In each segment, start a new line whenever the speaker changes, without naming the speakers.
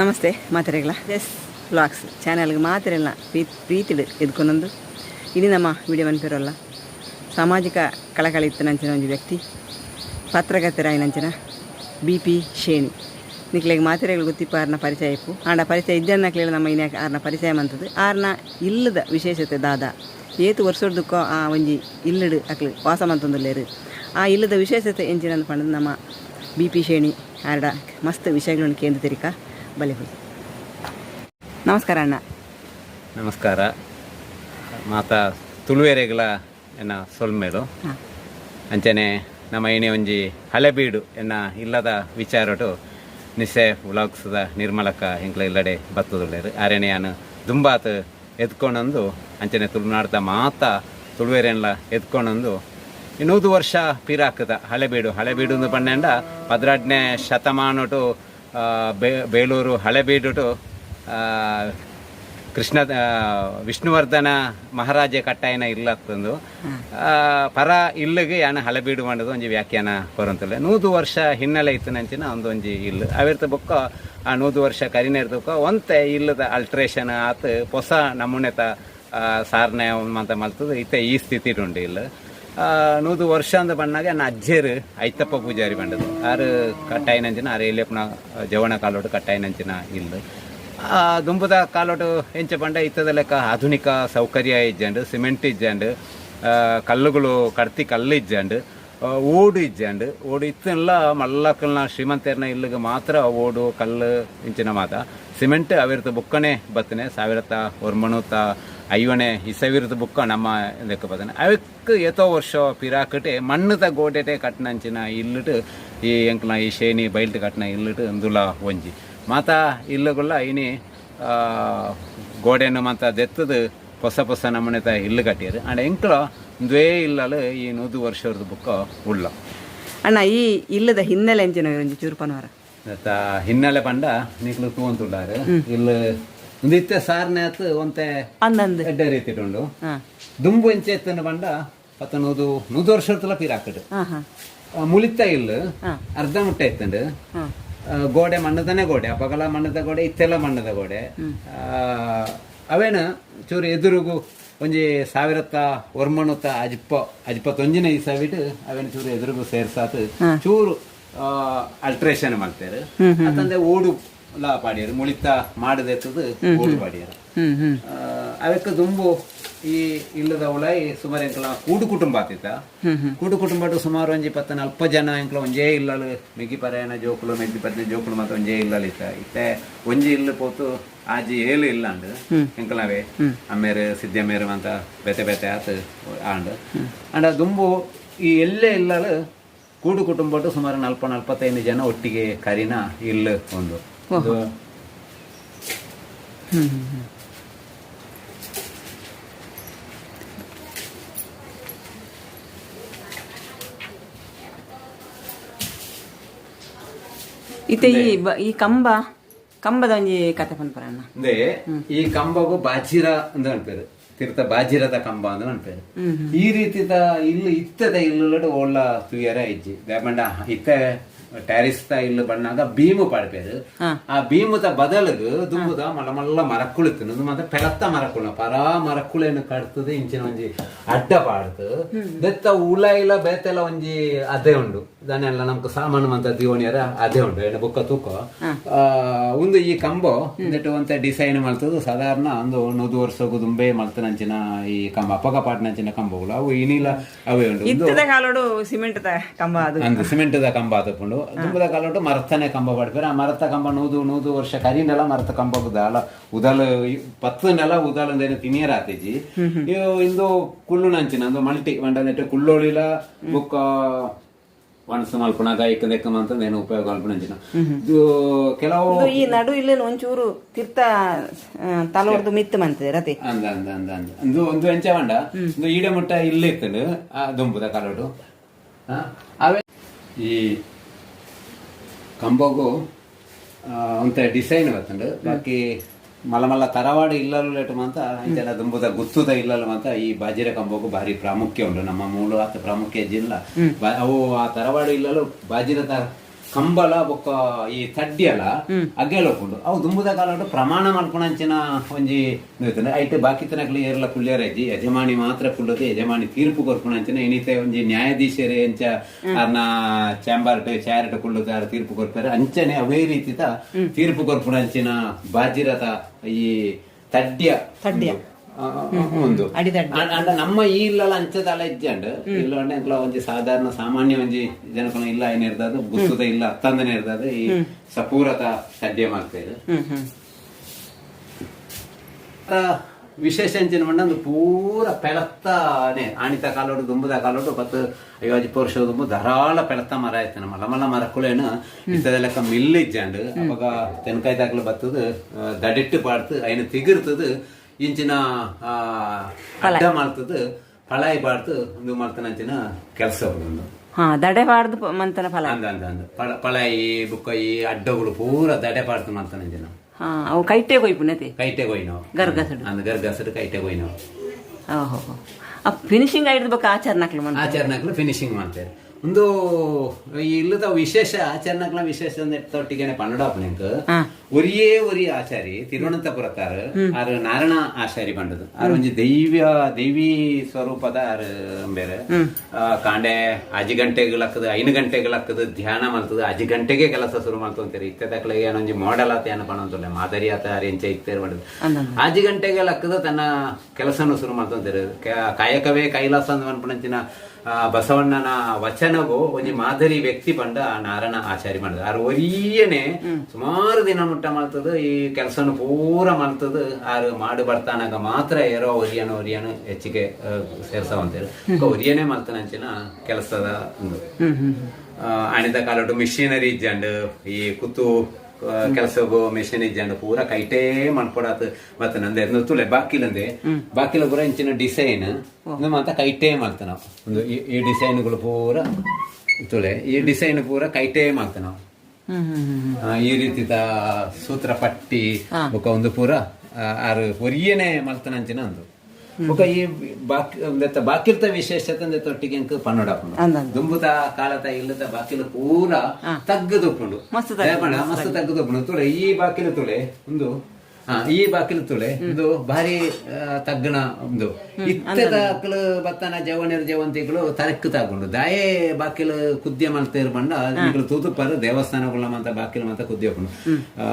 ನಮಸ್ತೆ ಮಾತ್ರೆಗಳ. S blogs ಚಾನಲ್ಗೆ ಮಾತ್ರೆಲ್ಲ ಪ್ರೀತಿಡು ಎದ್ಕೊಂಡೊಂದು ಇದು ನಮ್ಮ ವಿಡಿಯೋ ಅನ್ಪಿರೋಲ್ಲ ಸಾಮಾಜಿಕ ಕಳಕಳಿ ಇತ್ತನಂಚಿನ ಒಂದು ವ್ಯಕ್ತಿ ಪತ್ರಕರ್ತರಾಯಿನಂಚಿನ ಬಿ ಪಿ ಶೇಣಿ. ನಿಕ್ಲೆಗೆ ಮಾತ್ರೆಗಳು ಗೊತ್ತಿಪ್ಪ ಆರ್ನ ಪರಿಚಯ ಇಪ್ಪು. ಆಂಡ ಪರಿಚಯ ಇದ್ದನ್ನ ಕೇಳಿ ನಮ್ಮ ಇನ್ಯಾಕ ಆರ್ನ ಪರಿಚಯ ಮಂತದ್ದು ಆರ್ನ ಇಲ್ಲದ ವಿಶೇಷತೆ ದಾದ. ಏತು ವರ್ಷದಕ್ಕೋ ಆ ಒಂಜಿ ಇಲ್ಲಡು ಅಕ್ಲು ವಾಸ ಮಂತೊಂದುಲ್ಲೇರು ಆ ಇಲ್ಲದ ವಿಶೇಷತೆ ಎಂಚಿನ ಪಂಡದು ನಮ್ಮ ಬಿ ಪಿ ಶೇಣಿ. ಆರ್ಡ ಮಸ್ತ್ ವಿಷಯಗಳನ್ನು ಕೇಂದ್ರ ತಿರಿಕ ಬಲೆ ನಮಸ್ಕಾರ ಅಣ್ಣ.
ನಮಸ್ಕಾರ. ಮಾತಾ ತುಳುವೆರೆಗಳ ಎನ್ನ
ಸೊಲ್ಮೇಡು.
ಅಂಚನೆ ನಮ್ಮ ಏನೇ ಒಂಜಿ ಹಳೆಬೀಡು ಎನ್ನ ಇಲ್ಲದ ವಿಚಾರಟು ನಿಸೆ ಉಲಾಕ್ಸದ ನಿರ್ಮಲಕ ಹಿಂಗ್ಲ ಇಲ್ಲಡೆ ಬತ್ತದುಳ್ಳೇರು. ಆರೇನೆ ನಾನು ದುಂಬಾತ್ ಎದ್ಕೊಂಡೊಂದು ಅಂಚನೆ ತುಳುನಾಡ್ದ ಮಾತ ತುಳುವೆರೆನ್ಲ ಎದ್ಕೊಂಡೊಂದು ಇನ್ನೂದು ವರ್ಷ ಪಿರಾಕದ ಹಳೆಬೀಡು. ಹಳೆಬೀಡು ಪಂಡೆಂಡ ಪಂಡ ಪದ್ರಾಡ್ನೆ ಶತಮಾನಟು ಬೇ ಬೇಲೂರು ಹಳೆಬೀಡು ಟು ಕೃಷ್ಣ ವಿಷ್ಣುವರ್ಧನ ಮಹಾರಾಜ ಕಟ್ಟಾಯನ ಇಲ್ಲತ್ತಂದು ಪರ ಇಲ್ಲಿಗೆ ಯಾನ ಹಳೆಬೀಡು ಮಾಡೋದು ಒಂಜಿ ವ್ಯಾಖ್ಯಾನ ಕೊರಂತಲ್ಲ ನೂದು ವರ್ಷ ಹಿನ್ನೆಲೆ ಇತ್ತು ನಂಚಿನ ಒಂದು ಒಂಜಿ ಇಲ್ಲು. ಅವಿರ್ತ ಬೊಕ್ಕ ಆ ನೂದು ವರ್ಷ ಕರಿನೇರ್ದಕ್ಕ ಒಂತೆ ಇಲ್ಲದ ಅಲ್ಟ್ರೇಷನ್ ಆತ ಹೊಸ ನಮೂನೆತ ಸಾರನೆ ಮಂತ ಮಲ್ತದ ಇತ್ತೆ ಈ ಸ್ಥಿತಿ ಉಂಡು ಇಲ್ಲ ನೂದು ವರ್ಷ ಅಂತ ಬಂದಾಗ ನನ್ನ ಅಜ್ಜೇರು ಐತಪ್ಪ ಪೂಜಾರಿ ಬಂಡದು ಆರು ಕಟ್ಟಾಯಿನಂಚಿನ ಆರು ಎಲ್ಲಿಯಪ್ಪನ ಜವಣ ಕಾಲೋಟು ಕಟ್ಟಾಯಿನಂಚಿನ ಇಲ್ಲ ದುಂಬುದ ಕಾಲೋಟು ಹೆಂಚ ಬಂಡ ಇತ್ತದ ಲೆಕ್ಕ ಆಧುನಿಕ ಸೌಕರ್ಯ ಇಜ್ಜಂಡು, ಸಿಮೆಂಟ್ ಇಜ್ಜಂಡು ಕಲ್ಲುಗಳು ಕಡ್ತಿ ಕಲ್ಲು ಇಜ್ಜಂಡು ಓಡು ಇಜ್ಜಂಡು. ಓಡು ಇತ್ತೆಲ್ಲ ಮಲ್ಲಕ್ಕಲ್ನ ಶ್ರೀಮಂತರ್ನ ಇಲ್ಲಿಗೆ ಮಾತ್ರ ಓಡು, ಕಲ್ಲು, ಇಂಚಿನ ಮಾತ. ಸಿಮೆಂಟ್ ಅವಿರತ ಬುಕ್ಕನೆ ಬತ್ತನೆ ಸಾವಿರತ ಒರ್ಮಣುತ್ತ ಐವನೆ ಇಸವಿರದ ಬುಕ್ಕ ನಮ್ಮ ಲೆಕ್ಕ ಬದನೆ ಅವಕ್ಕೆ ಎತ್ತೋ ವರ್ಷ ಪಿರಾಕಟೆ ಮಣ್ಣದ ಗೋಡೆಟೆ ಕಟ್ಟನಂಚಿನ ಇಲ್ಲಿಟ್ಟು ಈ ಎಂಕ್ಲ ಈ ಶೇನಿ ಬಯಲ್ಟ್ ಕಟ್ಟನ ಇಲ್ಲಿಟ್ಟು ಅಂದುಲ ಒಂಜಿ. ಮಾತ ಇಲ್ಲುಗುಲ್ಲ ಇನಿ ಆ, ಗೋಡೆನು ಮಾತ ದೆತ್ತದು ಹೊಸ ಹೊಸ ತ ಇಲ್ಲು ಕಟ್ಟಿಯರು. ಅಂಡ್ ಎಂಕ್ಲ ದ್ವೇ ಇಲ್ಲಲು ಈ ನೂದು ವರ್ಷದ ಬುಕ್ಕ ಉಳ್ಳ.
ಅಣ್ಣ ಈ ಇಲ್ಲದ ಹಿನ್ನೆಲೆ ಎಂಚಿನ ಚೂರು
ಪನವರ ಹಿನ್ನೆಲೆ ಪಂಡ ನಿಕ್ಲು ತೂಂತುಳ್ಳಾರು ಇಲ್ಲಿ ಒಂದು ಇತ್ತೆ ಸಾರ್ನೆ ಆತು ಒಂತೆ
ಅಂದಂದು
ಎಡ್ಡೆ ರೀತಿ
ಹಾಂ.
ದುಂಬು ಎಂಚೆ ಎತ್ತನ ಬಂಡ ಪತ್ತನೂದು ನೂದು ನೂದು ಪೀರಾಕಡು ಮುಳಿತ ಇಲ್ಲ ಅರ್ಧ ಮುಟ್ಟ ಎತ್ತಂಡು. ಗೋಡೆ ಮಣ್ಣದನೇ ಗೋಡೆ ಅಪಗಲ ಮಣ್ಣದ ಗೋಡೆ ಇತ್ತೆಲ್ಲ ಮಣ್ಣದ ಗೋಡೆ. ಆ, ಅವೇನು ಚೂರು ಎದುರುಗು ಒಂಜಿ ಸಾವಿರತ್ತ ಒರ್ಮಣುತ್ತ ಅಜಿಪ್ಪ ಅಜಿಪ್ಪತ್ತೊಂಜಿನ ಈ ಸಾವಿಟ್ಟು ಅವೇನು ಚೂರು ಎದುರುಗು ಸೇರ್ಸಾತು. ಚೂರು ಅಲ್ಟ್ರೇಷನ್ ಮಾಡ್ತಾರೆ. ಅತ್ತಂದೆ ಓಡು ಲಾ ಪಾಡಿಯರು ಮುಳಿತ ಮಾಡದೆತ್ತದು ಓಡು ಪಾಡಿಯರು ಅವಕ್ಕೆ ದುಂಬು ಈ ಇಲ್ಲದ ಈ ಸುಮಾರು ಎಂಕಲ ಕೂಡು ಕುಟುಂಬ ಆತಿತ್ತ ಕೂಡು ಕುಟುಂಬ ಸುಮಾರು ಒಂಜಿ ಪತ್ತ ನಲ್ಪ ಜನ ಎಂಕಲ ಒಂಜೇ ಇಲ್ಲಲು ಮಿಗಿ ಪರಾಯಣ ಜೋಕುಲು ಮೆಗ್ಗಿ ಪತ್ನಿ ಜೋಕುಲು ಮಾತ್ರ ಒಂಜೇ ಇಲ್ಲಲು ಇತ್ತ. ಇತ್ತೆ ಒಂಜಿ ಇಲ್ಲ ಪೋತು ಆಜಿ ಏಳು ಇಲ್ಲ ಅಂಡು ಎಂಕಲವೇ ಅಮ್ಮೇರು ಸಿದ್ದಮ್ಮೇರು ಅಂತ ಬೆತೆ ಬೆತೆ ಆತು ಆಂಡು. ಅಂಡ ದುಂಬು ಈ ಎಲ್ಲೇ ಇಲ್ಲಲು ಕೂಡು ಕುಟುಂಬಟ್ಟು ಸುಮಾರು ನಲ್ಪ ನಲ್ಪತ್ತೈದು ಜನ ಒಟ್ಟಿಗೆ ಕರಿನ ಇಲ್ಲ ಒಂದು.
ಹ್ಞೂ ಹ್ಞೂ ಇತ್ತೆ ಈ ಈ ಕಂಬ ಕಂಬದ ಒಂಜಿ ಕತೆ ಪನ್ಪರ ಅಣ್ಣ
ಈ ಕಂಬಗು ಬಾಜಿರ ಅಂತ ಅನ್ಪೇರು ತಿರ್ತ ಬಾಜಿರದ ಕಂಬ ಅಂತ ಅನ್ಪೇರು ಈ ರೀತಿದ ಇಲ್ಲು ಇತ್ತದ ಇಲ್ಲು ಒಳ್ಳ ತುಯರ ಇಜ್ಜಿ. ಬೇಪಂಡ ಇತ್ತ ಟ್ಯಾರಿಸ್ತ ಇಲ್ಲ ಬಣ್ಣಾಗ ಭೀಮು ಪಾಡ್ಪೇರು. ಆ ಭೀಮುದ ಬದಲಿಗೆ ದುಂಬುದ ಮಲ್ಲ ಮಲ್ಲ ಮರಕ್ಕುಳಿತು ಮತ್ತೆ ಪೆಲತ್ತ ಮರಕ್ಕುಳ ಪರಾ ಮರಕ್ಕುಳೇನು ಕಡ್ತದೆ ಇಂಚಿನ ಒಂಜಿ ಅಡ್ಡ ಪಾಡ್ತು. ಬೆತ್ತ ಉಳ ಇಲ್ಲ ಬೇತೆಲ್ಲ ಒಂಜಿ ಅದೇ ಉಂಡು. ದನೆಲ್ಲ ನಮ್ಗೆ ಸಾಮಾನು ಮಂತ ದಿವಣಿಯರ ಅದೇ ಉಂಟು. ಏನು ಬುಕ್ಕ ತೂಕ. ಆ, ಒಂದು ಈ ಕಂಬೋ ಇಂದಟ್ಟು ಅಂತ ಡಿಸೈನ್ ಮಾಡ್ತದ್ದು ಸಾಧಾರಣ ಒಂದು ನೂದು ಗುದುಂಬೆ ದುಂಬೆ ಮಲ್ತನಂಚಿನ ಈ ಕಂಬ ಅಪಗ ಪಾಟ್ನಂಚಿನ ಕಂಬಗಳು. ಅವು ಇನಿಲ ಅವೇ ಉಂಡು ಒಂದು
ಇತ್ತದ ಕಾಲೋಡು ಸಿಮೆಂಟ್ ಕಂಬ ಅದು.
ಅಂದು ಸಿಮೆಂಟ್ದ ಕಂಬ ತಕೊಂಡು ದುಂಬದ ಕಾಲೋಡು ಮರತನೆ ಕಂಬ ಪಡ್ಪೇರು. ಆ ಮರತ ಕಂಬ ನೂದು ನೂದು ವರ್ಷ ಕರಿನೆಲ್ಲ ಮರತ ಕಂಬ ಉದಾಲ ಉದಲ ಪತ್ತು ನೆಲ ಉದಾಲಂದೇನು ತಿನಿಯರ ಆತಿಜಿ ಇಂದು ಕುಳ್ಳು ನಂಚಿನ ಒಂದು ಮಲ್ಟಿ ಬಂಡ ಕುಳ್ಳೋಳಿಲ್ಲ ಕುಳ್ಳೋಳಿಲ ಬುಕ್ಕ ಒಣಸು ಮಲ್ಪುಣಾಗ ಇಕ್ಕ ದೆಕ್ಕ ಅಂತ ಏನು ಉಪಯೋಗ ಮಲ್ಪುಣಂಚಿನ ಇದು ಕೆಲವು
ಈ ನಡು ಇಲ್ಲೇನು ಒಂಚೂರು ತಿರ್ತ ತಲವರ್ದು ಮಿತ್ತು ಮಂತದೆ ರತಿ.
ಅಂದ ಅಂದ ಅಂದ ಅಂದ. ಒಂದು ಒಂದು ಎಂಚ ಬಂಡ ಒಂದು ಈಡೆ ಮುಟ್ಟ ಇಲ್ಲೇ ಇತ್ತು ಆ ದುಂಬುದ ಕಲೋಡು. ಅವೇ ಈ ಕಂಬಗೂ ಒಂಥ ಡಿಸೈನ್ ಬರ್ತಂಡು ಬಾಕಿ ಮಲ್ಲ ಮಲ್ಲ ತರವಾಡ ಇಲ್ಲಲು ಲೇಟು ಅಂತ ಇದೆಲ್ಲ ದುಂಬುದ ಗುತ್ತುದ ಇಲ್ಲಲು ಅಂತ ಈ ಬಾಜಿರ ಕಂಬಕ್ಕೂ ಭಾರಿ ಪ್ರಾಮುಖ್ಯ ಉಂಟು. ನಮ್ಮ ಮೂಲ ಪ್ರಾಮುಖ್ಯ ಜಿಲ್ಲ. ಅವು ಆ ಕಂಬಲ ಬೊಕ್ಕ ಈ ತಡ್ಡಿಯಲ್ಲ ಅಗ್ಗೆಲೊಪ್ಪುಂಡು ಅವು ದುಂಬುದ ಕಾಲ ಪ್ರಮಾಣ ಮಲ್ಪುಣಂಚಿನ ಒಂಜಿ ನೋಯ್ತಂದ್ರೆ ಐಟ್ ಬಾಕಿ ತನಕಲಿ ಏರ್ಲ ಕುಲ್ಯರಜ್ಜಿ ಯಜಮಾನಿ ಮಾತ್ರ ಕುಳ್ಳದು ಯಜಮಾನಿ ತೀರ್ಪು ಕೊರ್ಪುಣಂಚಿನ ಇನಿತೆ ಒಂಜಿ ನ್ಯಾಯಾಧೀಶರೇ ಅಂಚ ಅರ್ನ ಚಾಂಬರ್ ಚಾರಿಟ ಕುಳ್ಳದು ಯಾರು ತೀರ್ಪು ಕೊರ್ಪಾರೆ ಅಂಚನೆ ಅವೇ ರೀತಿತ ತೀರ್ಪು ಕೊರ್ಪುಣಂಚಿನ ಬಾಜಿರತ ಈ ತಡ್ಡ್ಯ
ತಡ್ಯ.
ಒಂದು. ಅಂಡ ನಮ್ಮ ಈ ಇಲ್ಲ ಅಂಚದಲ್ಲ ಇಜ್ಜಂಡ್ ಇಲ್ಲ ಎಂಕ್ಲ ಒಂಜಿ ಸಾಧಾರಣ ಸಾಮಾನ್ಯ ಒಂಜಿ ಜನಕನ ಇಲ್ಲ ಏನ್ ಇರ್ತದ ಗುಸ್ತದ ಇಲ್ಲ ಅತ್ತಂದನೆ ಇರ್ತದ ಈ ಸಪೂರತ ಸಡ್ಯ ಮಾಡ್ತೇವೆ ವಿಶೇಷ ಅಂಚಿನ ಮಂಡ ಒಂದು ಪೂರ ಪೆಳತ್ತಾನೆ ಆಣಿತ ಕಾಲೋಡು ದುಂಬುದ ಕಾಲೋಡು ಪತ್ತು ಐವತ್ತು ಪೋರ್ಷ ದುಂಬು ಧಾರಾಳ ಪೆಳತ್ತ ಮರ ಆಯ್ತು ನಮ್ಮ ಮಲ ಮಲ ಮರಕ್ಕುಳೇನು ಇಂಥದ ಲೆಕ್ಕ ಮಿಲ್ ಇಜ್ಜಂಡು ಅವಾಗ ತೆನ್ಕಾಯ್ದಾಗ್ಲು ಬತ್ತದ ದಡಿಟ್ಟು ಪಾಡ್ತು ಅಯ್ನ ತಿಗಿರ್ತದು ಇಂಚಿನ ಅಡ್ಡ ಮಾಡ್ತದ ಪಳಾಯಿ ಬಾರ್ದು ಒಂದು ಮಾಡ್ತಾನ ಅಂಚಿನ ಕೆಲಸ ಒಂದು.
ಹಾ ದಡೆ ಬಾರ್ದು ಮಂತನ ಫಲ
ಅಂದ ಅಂದ ಅಂದ. ಪಳ- ಪಳಾಯಿ ಬುಕ್ಕಾಯಿ ಅಡ್ಡಗಳು ಪೂರ ದಡೆ ಬಾರ್ದು ಮಾಡ್ತಾನ ಅಂಚಿನ.
ಹಾ ಅವು ಕೈಟೆ ಕೊಯ್ಪುನತೆ
ಕೈಟೆ ಕೊಯ್ನೋ.
ಗರ್ಗಸಡು.
ಅಂದ ಗರ್ಗಸಡು ಕೈಟೆ ಕೊಯ್ನೋ.
ಓಹೋ ಅ ಫಿನಿಶಿಂಗ್ ಆಗಿರ್ಬೇಕು ಆಚರಣಕ್ಲು ಮನ್
ಆಚರಣೆಗಳು ಫಿನಿಶಿಂಗ್ ಮಾಡ್ತಾರೆ? ಒಂದು ಈ ಇಲ್ಲದ ವಿಶೇಷ ಆಚರಣೆಗಳ ವಿಶೇಷ ಅಂದ್ರೆ ಪನ್ನಡಾಪನೆಂಕ್. ಒರಿಯೇ ಒರಿ ಆಚಾರಿ ತಿರುವನಂತಪುರತ್ತಾರ ಆರು ನಾರಾಯಣ ಆಚಾರಿ ಬಂಡದು ಆರು ಒಂಜಿ ದೈವ್ಯ ದೈವಿ ಸ್ವರೂಪದ ಆರು ಬೇರೆ. ಕಾಂಡೆ ಅಜಿ ಗಂಟೆಗಳಕ್ಕದ ಐನು ಗಂಟೆಗಳಕ್ಕದ ಧ್ಯಾನ ಮಾಡ್ತದ ಅಜಿ ಗಂಟೆಗೆ ಕೆಲಸ ಶುರು ಮಾಡ್ತು ಇತ್ತೆ ಇತ್ತದಕ್ಲೆ ಏನೊಂಜಿ ಮಾಡೆಲ್ ಆತ ಏನ ಪಣಂತಲ್ಲ ಮಾದರಿ ಆತ ಅರಿಂಚ ಇತ್ತೇರ್ ಮಾಡುದು ಅಜಿ ಗಂಟೆಗೆ ಲಕ್ಕದ ತನ್ನ ಕೆಲಸನು ಶುರು ಮಾಡ್ಕೊಂತಾರೆ ಕಾಯಕವೇ ಕೈಲಾಸ ಅಂತ ಅನ್ಪಣಂಚಿನ ಬಸವಣ್ಣನ ವಚನವು ಒಂಜಿ ಮಾದರಿ ವ್ಯಕ್ತಿ ಬಂಡ ನಾರಾಯಣ ಆಚಾರಿ ಮಾಡಿದ. ಆರು ಒರಿಯನೆ ಸುಮಾರು ದಿನ ಮುಟ್ಟ ಮಾಡ್ತದ ಈ ಕೆಲಸನ ಪೂರ ಮಾಡ್ತದ ಆರು ಮಾಡು ಬರ್ತಾನಾಗ ಮಾತ್ರ ಏರೋ ಒರಿಯನ ಒರಿಯನ ಹೆಚ್ಚಿಗೆ ಸೇರ್ಸವಂತೇಳಿ ಒರಿಯನೆ ಮಾಡ್ತಾನಂಚಿನ ಕೆಲಸದ. ಅಣಿದ ಕಾಲೋಡು ಮಿಷಿನರಿ ಜಂಡ್ ಈ ಕುತ್ತು ಕೆಲಸಗೋ ಮೆಷಿನ್ ಇಜ್ಜಂಡು ಪೂರ ಕೈಟೇ ಮಾಡ್ಕೊಡಾತ. ಮತ್ತೆ ನಂದೆ ತುಲೆ ತುಳೆ ಬಾಕಿಲಂದೆ ಬಾಕಿಲ ಪೂರ ಇಂಚಿನ ಡಿಸೈನ್ ಮಾತ ಕೈಟೇ ಮಾಡ್ತ ನಾವು. ಒಂದು ಈ- ಡಿಸೈನ್ಗಳು ಪೂರ ತುಳೆ ಈ ಡಿಸೈನ್ ಪೂರ ಕೈಟೇ ಮಾಡ್ತ ನಾವು. ಈ ರೀತಿ ಸೂತ್ರ ಪಟ್ಟಿ ಒಂದು ಪೂರ ಆರು ಒರಿಯನೆ ಮಲ್ತನಂಚಿನ ಒಂದು. ಬೊಕ ಈ ಬಾಕಿ ಬಾಕಿಲ್ತ ವಿಶೇಷತೆ ತೊಟ್ಟಿಗೆ ಅಂಕ ಪನ್ನಡಾಪುಂಡು. ದುಂಬುತ ಕಾಲತ ಇಲ್ಲದ ಬಾಕಿಲು ಪೂರ ತಗ್ಗದೊಪ್ಪುಂಡು
ಮಸ್ತ್
ತಗ್ಗದೊಪ್ಪುಂಡು ತುಳೆ ಈ ಬಾಕಿಲು ತುಳೆ ಒಂದು ಈ ಬಾಕಿಲು ತುಳೆ ಇದು ಭಾರಿ ತಗ್ಗಣ ಒಂದು ಇತ್ತದ ಅಕ್ಕಲು ಬತ್ತನ ಜವನರ ಜವಂತಿಗಳು ತರಕ್ ತಗೊಂಡು ದಾಯೇ ಬಾಕಿಲು ಕುದ್ಯ ಮಲ್ತೇರ್ ಬಂಡ ಈಗಲೂ ತೂತುಪ್ಪರು ದೇವಸ್ಥಾನಗಳ ಮಂತ ಬಾಕಿಲು ಮಂತ ಕುದ್ಯ ಆ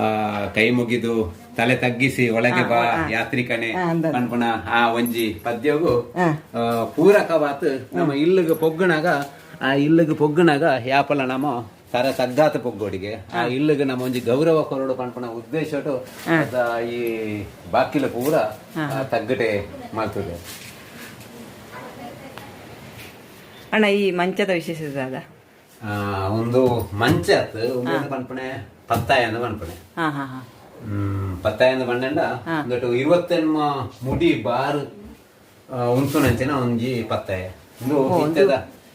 ಕೈ ಮುಗಿದು ತಲೆ ತಗ್ಗಿಸಿ ಒಳಗೆ ಬಾ ಯಾತ್ರಿಕಣೆ ಅನ್ಪುಣ ಆ ಒಂಜಿ ಪದ್ಯವು ಪೂರಕವಾತು ಪೂರಕವಾತ್ ನಮ್ಮ ಇಲ್ಲಿಗೆ ಪೊಗ್ಗಣಾಗ ಆ ಇಲ್ಲಿಗೆ ಪೊಗ್ಗಣಾಗ ಯಾಪಲ ನಮ್ಮ ತರ ತಗ್ಗಾತ ಪೊಗ್ಗೋಡಿಗೆ. ಆ ಇಲ್ಲಿಗೆ ನಮ್ಮ ಒಂಜಿ ಗೌರವ ಕೊರಡು ಪಂಪನ ಉದ್ದೇಶ ಈ ಬಾಕಿಲ ಪೂರ ತಗ್ಗಟೆ ಮಾಡ್ತದೆ.
ಅಣ್ಣ ಈ ಮಂಚದ
ವಿಶೇಷ ಒಂದು ಮಂಚ ಪಂಪಣೆ ಪನ್ಪಣೆ ಪತ್ತಾಯ ಅಂದ ಪನ್ಪಣೆ
ಹಾ ಹಾ ಹಾ.
ಹ್ಮ್ ಪತ್ತಾಯ ಅಂದ ಪಂಡಂಡ ಒಂದಟ್ಟು ಇರುವತ್ತೆನ್ಮ ಮುಡಿ ಬಾರ್ ಉಂಟುನಂಚಿನ ಒಂಜಿ ಪತ್ತಾಯ. ಒಂದು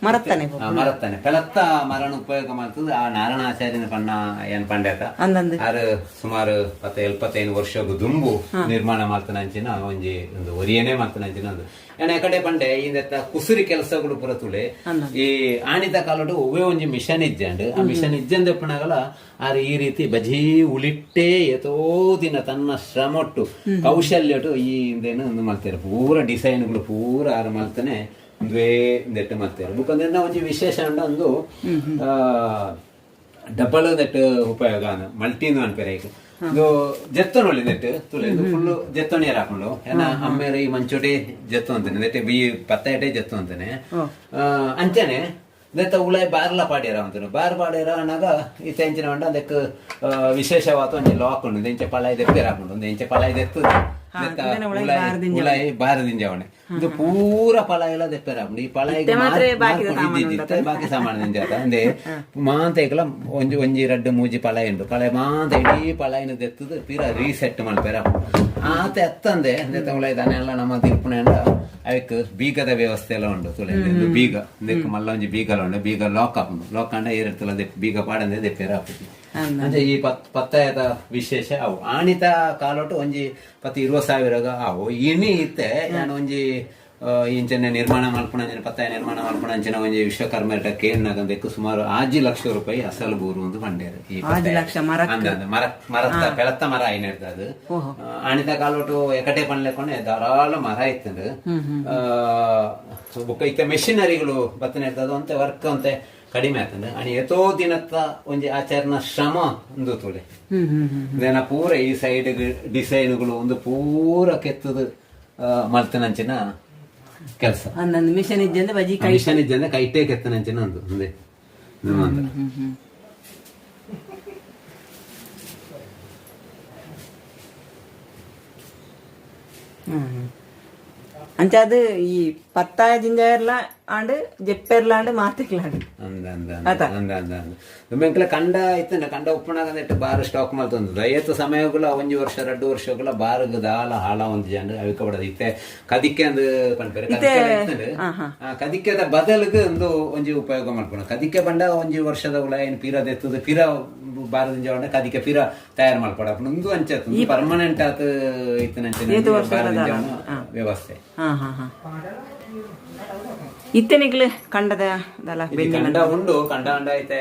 ಮರತ್ತಾನೆ.
ಮರತ್ತಾನೆ. ಫಲತ್ತ ಮರಣ ಉಪಯೋಗ ಮಾಡ್ತದೆ. ಆ ನಾರಾಯಣಾಚಾರ್ಯನ ಪಣ್ಣ ಏನ್ ಪಂಡೇತ?
ಅಂದಂದು.
ಆರು ಸುಮಾರು ಪತ್ತ ಎಲ್ಪತ್ತೈದು ವರ್ಷ ದುಂಬು ನಿರ್ಮಾಣ ಮಾಡ್ತಾನಂಚಿನ ಒಂಜಿ ಒಂದು ಒರಿಯನೇ ಮಾಡ್ತಾನಂಚಿನ ಅದು ಏನ ಕಡೆ ಪಂಡೆ ಇಂದೆತ್ತ ಕುಸುರಿ ಕೆಲಸಗಳು ಪುರ ತುಳೆ. ಈ ಆಣಿದ ಕಾಲಡು ಒವೇ ಒಂಜಿ ಮಿಷನ್ ಇಜ್ಜಂಡು. ಆ ಮಿಷನ್ ಇಜ್ಜಂದ ಪಣಗಲ ಆರು ಈ ರೀತಿ ಬಜಿ ಉಳಿಟ್ಟೆ ಎತೋ ದಿನ ತನ್ನ ಶ್ರಮಟ್ಟು ಕೌಶಲ್ಯಟು ಈ ಇಂದೇನು ಒಂದು ಮಾಡ್ತಾರೆ. ಪೂರ ಡಿಸೈನ್ಗಳು ಪೂರ ಆರು ಮಾಡ್ತಾನೆ. ಒಂದೇ ನೆಟ್ಟು ಮಾಡ್ತಾರೆ ಬುಕ್ಕಂದ್ರೆ ಒಂಜಿ ವಿಶೇಷ ಅಂಡ ಒಂದು ಡಬಲ್ ನೆಟ್ ಉಪಯೋಗ ಮಲ್ಟಿನು ಅನ್ಪೇರೆ ಈಗ. ಇದು ಜೆತ್ತೊನೊಳ್ಳಿ ನೆಟ್ ತುಳೆ ಫುಲ್ ಜೆತ್ತೊಣಿಯರ್ ಹಾಕೊಂಡು ಏನ ಅಮ್ಮೇರೆ ಈ ಮಂಚೋಟೆ ಜತ್ತು ಅಂತಾನೆ ನೆಟ್ಟೆ ಬಿ ಪತ್ತಾಯಟೆ ಜತ್ತು ಅಂತಾನೆ. ಅಂಚನೆ ನೆತ್ತ ಉಳಾಯ್ ಬಾರ್ಲ ಪಾಡ್ಯಾರ ಅಂತಾನೆ. ಬಾರ್ ಪಾಡ್ಯಾರ ಅನ್ನಾಗ ಈ ತೆಂಚಿನ ಹೊಂಡ ಅದಕ್ಕೆ ವಿಶೇಷವಾದ ಒಂದು ಲಾಕ್ ಉಂಡು ಇಂಚೆ ಪಳಾಯ್ ದೆಪ್ಪೇರ್ ಹಾಕೊಂಡು ಒಂದು ಇಂಚೆ ಪಳಾಯ್ ದೆತ್ತು ಬಾರದಿಂದ ಅವಣೆ ಇದು ಪೂರ ಪಳ ಎಲ್ಲ ದೆಪ್ಪೇರ್ ಈ ಪಳ ಬಾಕಿ ಸಾಮಾನು ನಿಂಜಾತ ಅಂದೆ ಮಾಂತ ಒಂಜಿ ಒಂಜಿ ರಡ್ಡು ಮೂಜಿ ಪಳ ಉಂಡು ಪಳ ಮಾಂತ ಇಡೀ ಪಳ ಏನು ದೆತ್ತದು ಪೀರ ರೀಸೆಟ್ ಮಲ್ಪೇರ ಆತ ಎತ್ತಂದೆ ಉಳಾಯ್ ದಾನೆ ಎಲ್ಲ ನಮ್ಮ ತಿರುಪುಣೆ ಅವಕ್ಕೆ ಬೀಗದ ವ್ಯವಸ್ಥೆ ಎಲ್ಲ ಉಂಟು. ತುಳೆ ಬೀಗ ಇದಕ್ಕೆ ಮಲ್ಲ ಒಂಜಿ ಬೀಗಲ ಉಂಡು ಬೀಗ ಲಾಕ್ ಹಾಕೊಂಡು ಲಾಕ್ ಏರಿರ್ತಲ್ಲ ಬೀಗ ಪಾಡಂದೆ ದೆಪ್ಪೇರ ಹಾಕುದು ಅಂದ್ರೆ ಈ ಪತ್ ಪತ್ತಾಯದ ವಿಶೇಷ ಅವು. ಆಣಿತ ಕಾಲೋಟು ಒಂಜಿ ಪತ್ ಇರುವ ಸಾವಿರಗ ಅವು. ಇನಿ ಇತ್ತೆ ನಾನು ಒಂಜಿ ಇಂಚಿನ ನಿರ್ಮಾಣ ಮಲ್ಪಣಂಚಿನ ಪತ್ತಾಯ ನಿರ್ಮಾಣ ಮಾಡ್ಕೊಂಡಂಚಿನ ಒಂಜಿ ವಿಶ್ವಕರ್ಮ ಕೇಳಿನಾಗಂದಕ್ಕೆ ಸುಮಾರು ಆಜಿ ಲಕ್ಷ ರೂಪಾಯಿ ಅಸಲು ಬೂರು ಒಂದು ಬಂಡೇರು ಈ ಮರ ಮರದ ಬೆಳತ್ತ ಮರ ಐನರ್ದ ಅದು.
ಓಹೋ.
ಆ, ಅಣಿತ ಕಾಲೋಟು ಎಕಟೆ ಪಣ್ಲೆಕೊಂಡೆ ಧಾರಾಳ ಮರ ಇತ್ತಂದು. ಬುಕ್ಕ ಇತ್ತ ಮೆಷಿನರಿಗಳು ಬತ್ತನೆ ಇರ್ತದ ಅಂತೆ ವರ್ಕ್ ಅಂತೆ ಕಡಿಮೆ ಆಗ್ತದೆ. ಅಣಿ ಎತೋ ದಿನತ್ತ ಒಂಜಿ ಆಚರಣ ಶ್ರಮ
ಹ್ಮ್ ಹ್ಮ್ ಹ್ಮ್
ಪೂರ ಈ ಸೈಡ್ ಡಿಸೈನ್ಗಳು ಒಂದು ಪೂರ ಕೆತ್ತದ ಮಲ್ತನಂಚಿನ ಕೆಲಸ.
ಅಂದಂದು ಮಿಷನ್ ಇದ್ದಂದ್ರೆ ಬಜಿ ಕೈ
ಮಿಷನ್ ಇದ್ದಂದ್ರೆ ಕೈಟೇ ಕೆತ್ತನಂಚಿನ ಒಂದು ಒಂದೇ. ಇದು ಮಾತ್ರ.
ಹ್ಮ್ ಹ್ಮ್ ಹ್ಮ್. ಅಂಚ ಅದು ಈ ಪತ್ತಾಯ ಜಿಂಜರ್ಲ ಆಂಡ್ ಜೆಪ್ಪೆರ್ಲಾಂಡ್ ಮಾತಿಕ್ಲಾಂಡ್
ದುಂಬೆಂಕ್ಲ ಕಂಡ ಇತ್ತಂಡ ಕಂಡ ಉಪ್ಪುನಾಗಂದಿಟ್ಟು ಬಾರ್ ಸ್ಟಾಕ್ ಮಾಡ್ತಂದು ಐವತ್ತು ಸಮಯಗಳ ಒಂಜಿ ವರ್ಷ ಎರಡು ವರ್ಷಗಳ ಬಾರ್ಗ್ ದಾಲ ಹಾಳ ಒಂದು ಜನ ಅವಿಕ ಬಡದ ಇತ್ತೆ ಕದಿಕ್ಕೆ ಅಂದು ಕದಿಕ್ಕೆ ಕದಿಕ್ಕೆದ ಬದಲಿಗೆ ಒಂದು ಒಂಜಿ ಉಪಯೋಗ ಮಾಡ್ಕೊಂಡು ಕದಿಕ್ಕೆ ಬಂಡ ಒಂಜಿ ವರ್ಷದ ಉಳ ಏನು ಪೀರ ದೆತ್ತದ ಪೀರ ಬಾರದಿಂದ ಜವಣ್ಣ ಕದಿಕ್ಕೆ ಪೀರ ತಯಾರು ಮಾಡ್ಕೊಡ ಒಂದು ಅಂಚತ್ ಪರ್ಮನೆಂಟ್ ಆತ ಜವಣ ವ್ಯವಸ್ಥೆ
ಇತ್ತೆನಿಗ್ಲು ಕಂಡದ
ಅದಲ್ಲ ಕಂಡ ಉಂಡು ಕಂಡ ಕಂಡ ಐತೆ.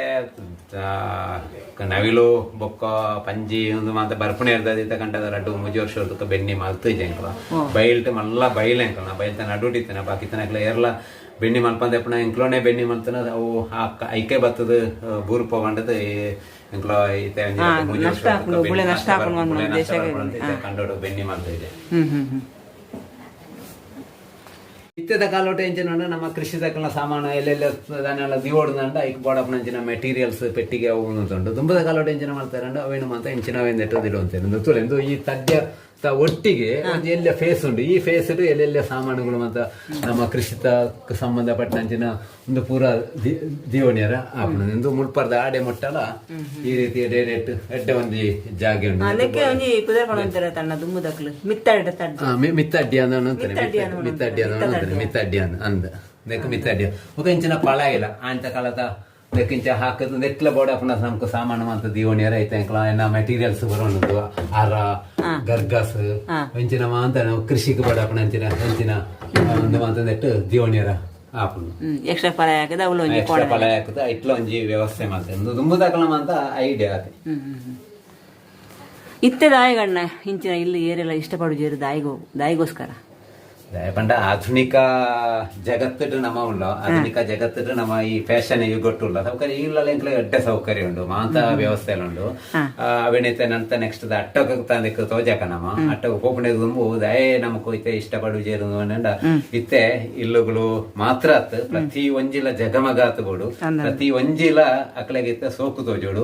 ನವಿಲು ಬೊಕ್ಕ ಪಂಜಿ ಒಂದು ಮಾತ ಬರ್ಪಣೆ ಇರ್ತದ ಕಂಡದ ರಡ್ಡು ಮುಜಿ ವರ್ಷ ಇರ್ತಕ್ಕ ಬೆನ್ನಿ ಮಲ್ತು ಎಂಕಲ ಬೈಲ್ಟ್ ಮಲ್ಲ ಬೈಲ್ ಅಂಕಲ ಬೈಲ್ ತನ ಅಡ್ಡು ಇತ್ತೇನೆ ಬಾಕಿ ತನಕಲ ಏರ್ಲ ಬೆನ್ನಿ ಮಲ್ಪಂದ ಎಪ್ಪಣ ಎಂಕ್ಲೋನೆ ಬೆನ್ನಿ ಮಲ್ತನ ಅವು ಐಕೆ ಬತ್ತದ ಬೂರು ಪಗೊಂಡದ ಎಂಕ್ಲ ಐತೆ ಮುಜಿ ವರ್ಷ ಹೊರತಕ್ಕ ಬೆನ್ನಿ ನಷ್ಟ ಬರ್ಪುಂಡು, ಬುಳೆ ನಷ್ಟ ಬರ್ಪುಂಡು ಅಂತ ಐತೆ ಕಂಡೋಡು ಬೆನ್ನಿ ಮಲ್ತ ಇದೆ
ಹ್ಮ್ ಹ್ಮ್ ಹ್ಮ್
ಇತ್ತದ ಕಾಲೋಟ ಎಂಚಿನ ನಮ್ಮ ಕೃಷಿ ತಕ್ಕಲ ಸಾಮಾನು ಎಲ್ಲೆಲ್ಲ ಧಾನ್ಯಗಳ ದಿವೋಡ್ದಂಡ ಐಕ್ ಬೋಡಪ್ಪನಂಚಿನ ಮೆಟೀರಿಯಲ್ಸ್ ಪೆಟ್ಟಿಗೆ ಅವು ಉಂಟು ದುಂಬದ ಕಾಲೋಟ ಎಂಚಿನ ಮಾಡ್ತಾರಂಡ ಅವೇನು ಅಂತ ಎಂಚಿನವೇನು ನೆಟ್ಟದಿಡು ಅಂತೇನು ತುಳೆಂದು ಈ ತದ್ಯ ತ ಒಟ್ಟಿಗೆ ಒಂದು ಎಲ್ಲ ಫೇಸ್ ಉಂಟು. ಈ ಫೇಸ್ ಎಲ್ಲೆಲ್ಲ ಸಾಮಾನುಗಳು ಮತ್ತ ನಮ್ಮ ಕೃಷಿತ ಸಂಬಂಧಪಟ್ಟಂಚಿನ ಒಂದು ಪೂರ ದಿವಣಿಯರ ಆಪಣ ಎಂದು ಮುಳ್ಪರ್ದ ಆಡೆ ಮುಟ್ಟಲ ಈ ರೀತಿಯ ಡೈರೆಕ್ಟ್ ಎಡ್ಡೆ ಒಂದು ಜಾಗ ಉಂಟು. ಮಿತ್ತಡ್ಡಿ ಅಂತ ಅಂತಾರೆ. ಮಿತ್ತಡ್ಡಿ ಅಂತ ಅಂತಾರೆ. ಮಿತ್ತಡ್ಡಿ ಅಂದ ಮಿತ್ತಡ್ಡಿ. ఒక ಇಂಚಿನ ಪಳ ಇಲ್ಲ ಆಂತ ಕಾಲದ ನೆಕ್ಕಿಂಚ ಹಾಕದು ನೆಟ್ಲ ಬೋಡ ಪುನ ನಮ್ಕ ಸಾಮಾನು ಅಂತ ದೀವಣಿಯರ ಐತೆ ಏನ ಮೆಟೀರಿಯಲ್ಸ್ ಬರೋಣದು ಅರ ಗರ್ಗಸ್ ಇಂಚಿನ ಮಾಂತ ನಾವು ಕೃಷಿಗೆ ಬೋಡ ಪುನ ಇಂಚಿನ ಇಂಚಿನ ಒಂದು ಮಾಂತ ನೆಟ್ಟು ದೀವಣಿಯರ
ಆಪುಂಡು ಎಕ್ಸ್ಟ್ರಾ ಫಲ ಹಾಕಿದ ಅವಳು ಒಂಜಿ
ಎಕ್ಸ್ಟ್ರಾ ಫಲ ಹಾಕದ ಇಟ್ಲ ಒಂಜಿ ವ್ಯವಸ್ಥೆ ಮಾಡ್ತಾರೆ ಒಂದು ದುಂಬುದಾಕಲ ಅಂತ ಐಡಿಯಾ ಆತೆ.
ಇತ್ತೆ ದಾಯಿಗಣ್ಣ ಇಂಚಿನ ಇಲ್ಲಿ ಏರೆಲ್ಲ ಇಷ್ಟಪಡುಜೇರು ದಾಯಿಗೋ ದಾಯಿಗೋಸ್ಕರ.
ಪಂಡ ആധുനിക ജഗത്തിട്ട് നമ്മ ഉള്ളോ ಆಧುನಿಕ ജഗത്തിട്ട് നമ്മ ಈ ಫ್ಯಾಷನ್ യുഗട്ടുള്ള ಸೌಕರ್ಯ ಇಲ್ಲ ಎಂಕ್ಲೆ ಅಡ್ಡ ಸೌಕರ್ಯ ಉಂಡು ಮಾಂತ ವ್ಯವಸ್ಥೆ ಉಂಡು ಅವಿನೀತ ನಂತ ನೆಕ್ಸ್ಟ್ ದ ತಂದಿಕ್ಕ ತೋಜಾಕ ನಮ್ಮ ಅಟ್ಟ ಹೋಗ್ಕೊಂಡೆ ತುಂಬು ದಯೇ ನಮಕ್ ಇತ್ತೆ ಇಷ್ಟಪಡು ಜೇರುದು ಇತ್ತೆ ಇಲ್ಲುಗಳು ಮಾತ್ರ ಅತ್ ಪ್ರತಿ ಒಂಜಿಲ ಜಗಮಗಾತುಗಳು ಪ್ರತಿ ಒಂಜಿಲ ಅಕ್ಲೆಗೆ ಇತ್ತೆ ಸೋಕು ತೋಜೋಡು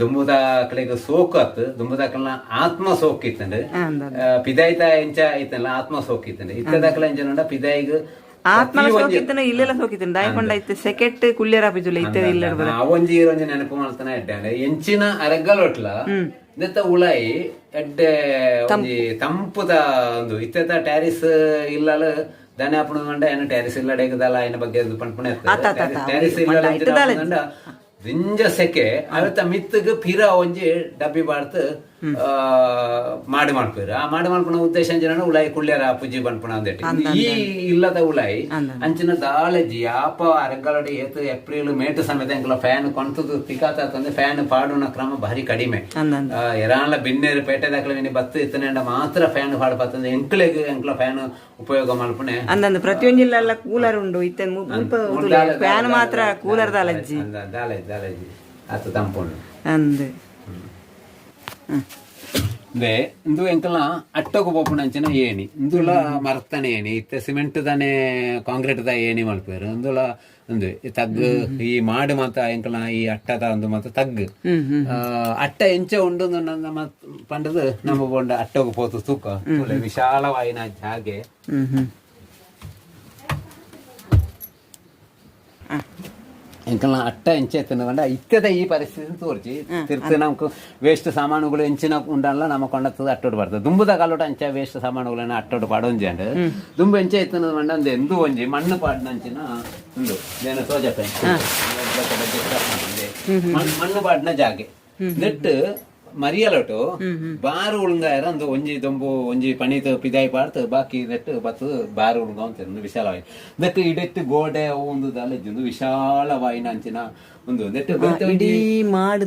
ದುಂಬುದ ಅಕ್ಲೆಗೆ ಸೋಕು ಅತ್ ದುಂಬುದ ಆತ್ಮ ಸೋಕಿತ್ತಂಡ್ ಪಿದಾಯ್ತ ಎಂಚ ಐತಲ್ಲ ಆತ್ಮ ಸೋಕಿತ್ತು ಇತ್ತಂಡ್ ಇತ್ತದಕ್ಲ ಎಂಚ ನೋಡ ಪಿದಾಯಿಗ್
ಆತ್ಮಲ ಸೋಕಿತ್ತನ ಇಲ್ಲೆಲ್ಲ ಸೋಕಿತ್ತನ ದಾಯಿಕೊಂಡ ಇತ್ತೆ ಸೆಕೆಟ್ ಕುಲ್ಯರ ಪಿಜುಲ ಇತ್ತೆ ಇಲ್ಲ
ಅವೊಂಜಿ ಇರೊಂಜಿ ನೆನಪು ಮಾಡ್ತಾನೆ ಎಡ್ಡೆ ಎಂಚಿನ ಅರಗಲೊಟ್ಲ ನೆತ್ತ ಉಳಾಯಿ ಎಡ್ಡೆ ಒಂಜಿ ತಂಪುದ ಒಂದು ಇತ್ತೆತ ಟ್ಯಾರಿಸ್ ಇಲ್ಲಲ ದನ ಆಪಣ ಕಂಡ ಏನು ಟ್ಯಾರಿಸ್ ಇಲ್ಲ ಡೇಗದಲ್ಲ ಆಯ್ನ ಬಗ್ಗೆ ಇದು ಪಣ್ಪಣೆ ಟ್ಯಾರಿಸ್ ಇಲ್ಲ ದಿಂಜ ಸೆಕೆ ಅವತ್ತ ಮಿತ್ತಗ ಪಿರ ಒಂಜಿ ಡಬ್ಬಿ ಬಾಡ್ತು ಆ, ಮಾಡಿ ಮಾಡ್ಕೊಯ್ರ ಆ ಮಾಡಿ ಮಾಡ್ಪುಣ ಉದ್ದೇಶ ಅಂಜನ ಉಳಾಯಿ ಕುಳ್ಳ್ಯಾರ ಪೂಜಿ ಬನ್ಪುಣ ಅಂದೇಟಿ. ಈ ಇಲ್ಲದ ಉಳಾಯಿ ಅಂಚಿನ ದಾಳಜಿ ಯಾಪ ಅರಗಲಡಿ ಏತು ಏಪ್ರಿಲ್ ಮೇಟ್ ಸಮೇತ ಎಂಕಲ ಫ್ಯಾನ್ ಕೊಂತದು ತಿಕಾತ ತಂದೆ ಫ್ಯಾನ್ ಪಾಡುನ ಕ್ರಮ ಭಾರಿ ಕಡಿಮೆ. ಎರಾನ್ಲ ಬಿನ್ನೇರು ಪೇಟೆ ದಾಖಲೆ ಬತ್ತು ಇತ್ತನೆಂಡ ಮಾತ್ರ ಫ್ಯಾನ್ ಪಾಡು ಬರ್ತದೆ ಎಂಕ್ಲೆಗ್ ಎಂಕ್ಲ ಫ್ಯಾನ್ ಉಪಯೋಗ ಮಾಡ್ಪುಣೆ.
ಅಂದಂದು ಪ್ರತಿಯೊಂದಿಲ್ಲೆಲ್ಲ ಕೂಲರ್ ಉಂಡು. ಇತ್ತೆ ಫ್ಯಾನ್ ಮಾತ್ರ ಕೂಲರ್ ದಾಲಜ್ಜಿ
ಅಂದ ದಾಲೇಜ್ ದಾಲೇಜಿ ಆತ ತಂಪುಂಡು.
ಅಂದ್.
ದೇ ಇಂದು ಎಂಕಲ್ನ ಅಟ್ಟೋಗು ಪೋಪುನಂಚಿನ ಏನಿ ಇಂದುಲ ಮರ್ತನೆ ಏನಿ ಇತ್ತೆ ಸಿಮೆಂಟ್ ದನೆ ಕಾಂಕ್ರೀಟ್ ದ ಏಣಿ ಮಲ್ಪೇರು ಇಂದುಲ ಒಂದು ಈ ತಗ್ಗು ಈ ಮಾಡು ಮಾತ ಎಂಕಲ್ನ ಈ ಅಟ್ಟದ ಒಂದು ಮಾತ ತಗ್ ಅಟ್ಟ ಎಂಚ ಉಂಡು ನನ್ನ ಮತ್ ಪಂಡದು ನಮ್ಮ ಬೊಂಡ ಅಟ್ಟೋಗು ಪೋತು ತೂಕ. ಒಳ್ಳೆ ವಿಶಾಲವಾಯಿನ ಜಾಗೆ. ಎಂಕಲ್ನ ಅಟ್ಟ ಎಂಚ ಎತ್ತನಗೊಂಡ ಇತ್ತದ ಈ ಪರಿಸ್ಥಿತಿ ತೋರ್ಚಿ ತಿರ್ತು ನಮ್ಕು ವೇಸ್ಟ್ ಸಾಮಾನುಗಳು ಎಂಚಿನ ಉಂಡಲ್ಲ ನಮ್ಮ ಕೊಂಡತ್ತದ ಅಟ್ಟೋಡು ಬರ್ತದೆ ದುಂಬುದ ಕಾಲೋಟ ಅಂಚ ವೇಸ್ಟ್ ಸಾಮಾನುಗಳನ್ನ ಅಟ್ಟೋಡು ಪಾಡೊಂಜಿ ಅಂಡ್ ದುಂಬು ಎಂಚ ಎತ್ತನ ಮಂಡ ಒಂದು ಎಂದು ಒಂಜಿ ಮಣ್ಣು ಪಾಡ್ನಂಚಿನ ಉಂಡು ದೇನ ತೋಜಪ್ಪ ಮಣ್ಣು ಪಾಡ್ನ ಜಾಗೆ ನೆಟ್ಟು ಮರಿಯಲೊಟ್ಟು ಬಾರು ಉಳ್ಗಾಯರ ಒಂದು ಒಂಜಿ ದೊಂಬು ಒಂಜಿ ಪಣಿತು ಪಿದಾಯಿ ಪಾಡ್ತು ಬಾಕಿ ನೆಟ್ಟು ಬತ್ತು ಬಾರು ಉಳ್ಗ ಅಂತ ವಿಶಾಲವಾಯಿ. ನೆಟ್ಟು ಇಡೆತ್ತು ಗೋಡೆ ಒಂದು ದಾಲ ಒಂದು ವಿಶಾಲವಾಯಿನ ಅಂಚಿನ ಒಂದು ನೆಟ್ಟು
ಇಡೀ ಮಾಡು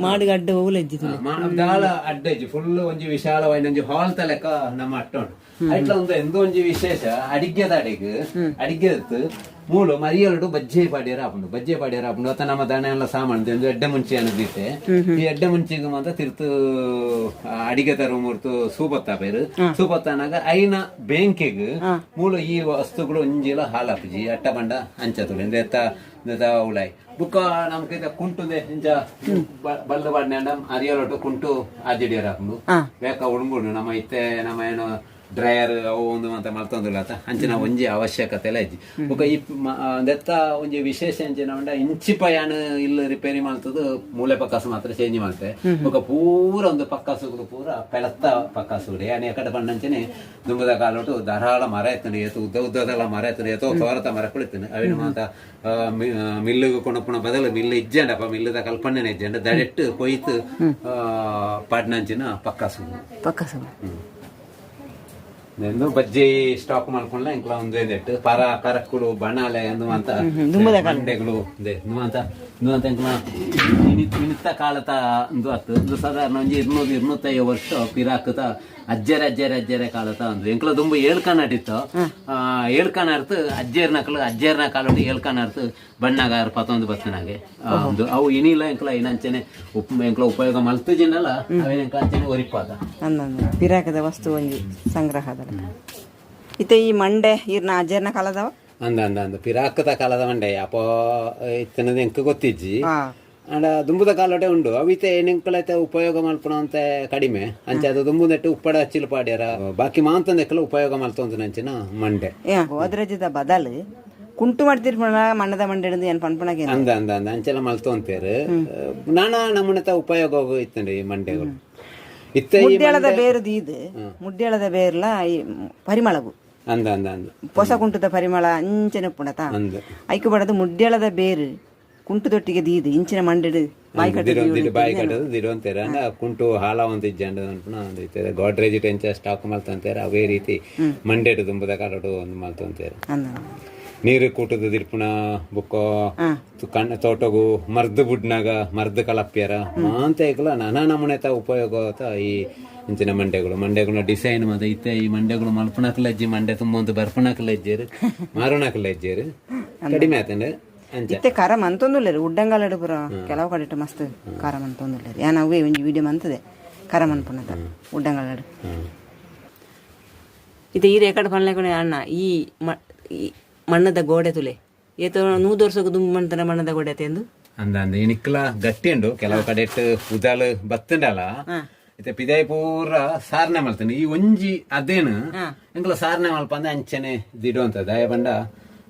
ಮಾಡು ಅಡ್ಡ ಹೋಗ್ಲಜ್ಜಿತು
ಮಾ- ದಾಳ ಅಡ್ಡಜ್ಜಿ ಫುಲ್ ಒಂಜಿ ವಿಶಾಲವಾಯಿನ ಒಂಜಿ ಹಾಲ್ ತಲೆಕ ನಮ್ಮ ಅಟ್ಟೋಂಡು ಒಂದು ಎಂದೋ ಒಂಜಿ ವಿಶೇಷ. ಅಡಿಗೆದ ಅಡಿಗೆ ಅಡಿಗೆ ಮೂಲು ಮರಿಯಲ್ಡು ಬಜ್ಜೆ ಪಾಡ್ಯಾರ ಆಪುಂಡು ಬಜ್ಜೆ ಪಾಡ್ಯಾರ ಆಪುಂಡು ಅತ್ತ ನಮ್ಮ ದಣ ಎಲ್ಲ ಸಾಮಾನು ಎಂದು ಎಡ್ಡೆ ಮುಂಚೆ ಅನ್ನದಿತ್ತೆ ಈ ಎಡ್ಡೆ ಮುಂಚಿಗೆ ಮಾತ್ರ ತಿರ್ತು ಅಡಿಗೆ ತರ ಮೂರ್ತು ಸೂಪತ್ತ ಬೇರು ಸೂಪತ್ತನಾಗ ಐನ ಬೆಂಕಿಗ್ ಮೂಲು ಈ ವಸ್ತುಗಳು ಒಂಜಿಲ ಹಾಲಾಪುಜಿ ಅಟ್ಟ ಬಂಡ ಅಂಚತುಳು ಎಂದ ಎತ್ತ ಉಳಾಯ್. ಬುಕ್ಕ ನಮ್ಗೆ ಕುಂಟುದೆ ಇಂಚ ಬಲ್ದ ಬಾಡ್ನೆ ಅರಿಯಲೊಟ್ಟು ಕುಂಟು ಆಜಿಡಿಯರ್ ಹಾಕೊಂಡು ಬೇಕ ಉಳ್ಗುಡು ನಮ್ಮ ಇತ್ತೆ ನಮ್ಮ ಏನು ಡ್ರೈಯರ್ ಅವು ಒಂದು ಅಂತ ಅಂಚನ ಆತ ಅಂಚಿನ ಒಂಜಿ ಅವಶ್ಯಕತೆ ಎಲ್ಲ ಇಜ್ಜಿ. ಬೊಕ ಈ ದೆತ್ತ ಒಂಜಿ ವಿಶೇಷ ಅಂಚಿನ ಉಂಡ ಇಂಚಿ ಪಯಾನ ಇಲ್ಲಿ ರಿಪೇರಿ ಮಾಡ್ತದ ಮೂಲೆ ಪಕ್ಕಾಸ ಮಾತ್ರ ಚೇಂಜ್ ಮಾಡ್ತೆ. ಬೊಕ ಪೂರ ಒಂದು ಪಕ್ಕಾಸುಗಳು ಪೂರ ಪೆಳತ್ತ ಪಕ್ಕಾಸುಗಳು ಯಾನೆ ಕಡೆ ಪಂಡಂಚನೆ ದುಂಬದ ಕಾಲೋಟು ಧಾರಾಳ ಮರ ಎತ್ತನೆ ಏತು ಉದ್ದ ಉದ್ದದಲ್ಲ ಮರ ಎತ್ತನೆ ಎತ್ತೋ ತೋರತ ಮರ ಕುಳಿತೇನೆ ಅವಿನ ಮಾತ ಮಿಲ್ಲಿಗೆ ಕೊಣಪುಣ ಬದಲು ಮಿಲ್ ಇಜ್ಜಂಡಪ್ಪ ಮಿಲ್ಲದ ಕಲ್ಪನೆ ಇಜ್ಜಂಡ. ದಡೆಟ್ಟು ಕೊಯ್ತು ಆ, ಪಾಡ್ನಂಚಿನ ಪಕ್ಕಾಸುಗಳು
ಪಕ್ಕ ಸಮ
ಎಂದು ಬಜ್ಜಿ ಸ್ಟಾಕ್ ಮಾಡ್ಕೊಂಡ್ಲ ಇಂಕ್ಲ ಒಂದು ಇದೆಟ್ಟು ಪರ ಕರಕ್ಕುಳು ಬಣಾಲೆ ಅನ್ನುವಂತ ಬಂಡೆಗಳು ಇದೆ. ಅನ್ನುವಂತ ಅನ್ನುವಂತ ಇಂಕ್ಲ ಇನಿತ್ತ ಕಾಲತ ಒಂದು ಅತ್ತು ಒಂದು ಸಾಧಾರಣ ಒಂಜಿ ಇರ್ನೂರು ಇರ್ನೂತ್ತೈದು ವರ್ಷ ಪಿರಾಕತ ಅಜ್ಜರ ಅಜ್ಜರ ಅಜ್ಜರ ಕಾಲತ ಅಂದ್ರೆ ಎಂಕ್ಲ ತುಂಬ ಏಳ್ಕನ್ ಆಟಿತ್ತು ಆ ಏಳ್ಕನ್ ಅರ್ಥ ಅಜ್ಜರ್ನ ನಕಲು ಅಜ್ಜೇರ್ನ ಕಾಲೋಡಿ ಏಳ್ಕನ್ ಅರ್ಥ ಬಣ್ಣಗಾರ ಪತ್ತೊಂದು ಬತ್ತನಾಗೆ ಒಂದು ಅವು ಇನಿಲ್ಲ ಎಂಕ್ಲ ಏನಂಚನೆ ಉಪ್ ಎಂಕ್ಲ ಉಪಯೋಗ ಮಲ್ತುಜಿನಲ್ಲ ಅವೇನ ಇಂಕ್ಲ ಅಂಚನೆ ಒರಿಪಾದ
ಪಿರಾಕದ ವಸ್ತು ಒಂಜಿ ಸಂಗ್ರಹದ. ಇತ್ತೆ ಈ ಮಂಡೆ ಇರ್ನ ಅಜ್ಜರ್ನ ಕಾಲದವ?
ಅಂದ ಅಂದ ಅಂದ. ಪಿರಾಕದ ಕಾಲದ ಮಂಡೆ ಅಪ್ಪ ಇತ್ತನದ ಎಂಕ ಗೊತ್ತಿಜ್ಜಿ. ಅಂಡ ದುಂಬುದ ಕಾಲೋಟೆ ಉಂಡು. ಅವಿತೆ ಏನಂಕಲೈತೆ ಉಪಯೋಗ ಮಲ್ಪಣ ಅಂತ ಕಡಿಮೆ. ಅಂಚೆ ಅದು ದುಂಬು ನೆಟ್ಟು ಉಪ್ಪಡ ಹಚ್ಚಿಲ್ ಪಾಡ್ಯಾರ ಬಾಕಿ ಮಾಂತಂದೆಕ್ಕಲ ಉಪಯೋಗ ಮಲ್ತೊಂದು ನಂಚಿನ ಮಂಡೆ.
ಏ ಬದಲ್ ಬದಲು ಕುಂಟು ಮಾಡ್ತಿರ್ಪಣ ಮಣ್ಣದ ಮಂಡೆ ಹಿಡಿದು ಏನು ಪಣ್ಪಣಗೆ
ಅಂದ ಅಂದ ಅಂದ. ಅಂಚೆಲ್ಲ ಮಲ್ತೊಂತೇರು. ನಾನಾ ನಮ್ಮನತ ಉಪಯೋಗ ಇತ್ತಂಡಿ ಈ ಮಂಡೆಗಳು. ಇತ್ತ ಈ
ಮುಡ್ಡ್ಯಾಳದ ಬೇರುದು ಇದು. ಮುಡ್ಡೆಳದ ಬೇರ್ಲ ಈ ಪರಿಮಳಗು
ಅಂದ ಅಂದ ಅಂದ.
ಹೊಸ ಕುಂಟದ ಪರಿಮಳ ಅಂಚನೆ ಪುಣತ
ಅಂದ.
ಐಕು ಬಡದು ಮುಡ್ಡೆಳದ ಬೇರು. ಕುಂಟು ತೊಟ್ಟಿಗೆ ದೀದು ಇಂಚಿನ ಮಂಡಡು ಬಾಯಿ
ಬಾಯಿ ಕಟ್ಟದು ದಿಡು ಅಂತಾರೆ. ಅಂದ ಕುಂಟು ಹಾಲ ಒಂದು ಇಜ್ಜಂಡ ಅನ್ಪುಣ ಒಂದು ಇತ್ತಾರೆ ಗೋಡ್ರೇಜ್ ಟೆಂಚ ಸ್ಟಾಕ್ ಮಲ್ತಂತಾರೆ ಅವೇ ರೀತಿ ಮಂಡೆಡು ದುಂಬದ ಕಾಲಡು ಒಂದು ಮಲ್ತಂತಾರೆ ನೀರು ಕೂಟದ ದಿರ್ಪುಣ ಬುಕ್ಕೋ ಕಣ್ಣ ತೋಟಗು ಮರ್ದ ಬುಡ್ನಾಗ ಮರ್ದ ಕಲಪ್ಪ್ಯಾರ ಅಂತ ಏಕಲ ನಾನಾ ನಮೂನೆ ತ ಉಪಯೋಗ ಈ ಇಂಚಿನ ಮಂಡೆಗಳು ಮಂಡೆಗಳ ಡಿಸೈನ್ ಮತ್ತೆ ಇತ್ತೆ ಈ ಮಂಡೆಗಳು ಮಲ್ಪಣಕ್ಕೆ ಲಜ್ಜಿ ಮಂಡೆ ತುಂಬ ಒಂದು ಬರ್ಪಣಕ್ ಲಜ್ಜೇರು ಮಾರುಣಕ್ ಲಜ್ಜೇರು ಕಡಿಮೆ ಅಂಚ
ಇತ್ತೆ ಖಾರ ಮಂತೊಂದುಲ್ಲೇರು ಉಡ್ಡಂಗಾಲಡು ಪುರ ಕೆಲವು ಕಡೆ ಮಸ್ತ್ ಖಾರ ಮಂತೊಂದುಲ್ಲೇರು. ಯಾನ ಅವೇ ಒಂಜಿ ವಿಡಿಯೋ ಮಂತದೆ ಖಾರ ಮನ್ಪುನದ ಉಡ್ಡಂಗಾಲಡು
ಇತ್ತೆ
ಇದು ಈ ರೇಖಾಡ್ ಪನ್ಲೆಕೊನೆ ಅಣ್ಣ ಈ ಮ- ಈ ಮಣ್ಣದ ಗೋಡೆ ತುಲೆ. ಏತೋ ನೂ ವರ್ಷಕ್ಕೆ ದುಂಬು ಮಣ್ತನ ಮಣ್ಣದ ಗೋಡೆ ಎಂದು?
ಅಂದ ಅಂದ. ಗಟ್ಟಿ ಉಂಡು. ಕೆಲವು ಕಡೆ ಇಟ್ಟು ಉದಾಲು ಬತ್ತಂಡಲ್ಲ. ಇತ್ತೆ ಪಿದಾಯಿ ಪೂರ ಸಾರ್ನೆ ಮಲ್ತಾನೆ ಈ ಒಂಜಿ ಅದೇನು? ಎಂಕ್ಲ ಸಾರ್ನೆ ಮಲ್ಪ ಅಂದ್ರೆ ಅಂಚನೆ ದಿಡು ಅಂತ ದಯ ಬಂಡ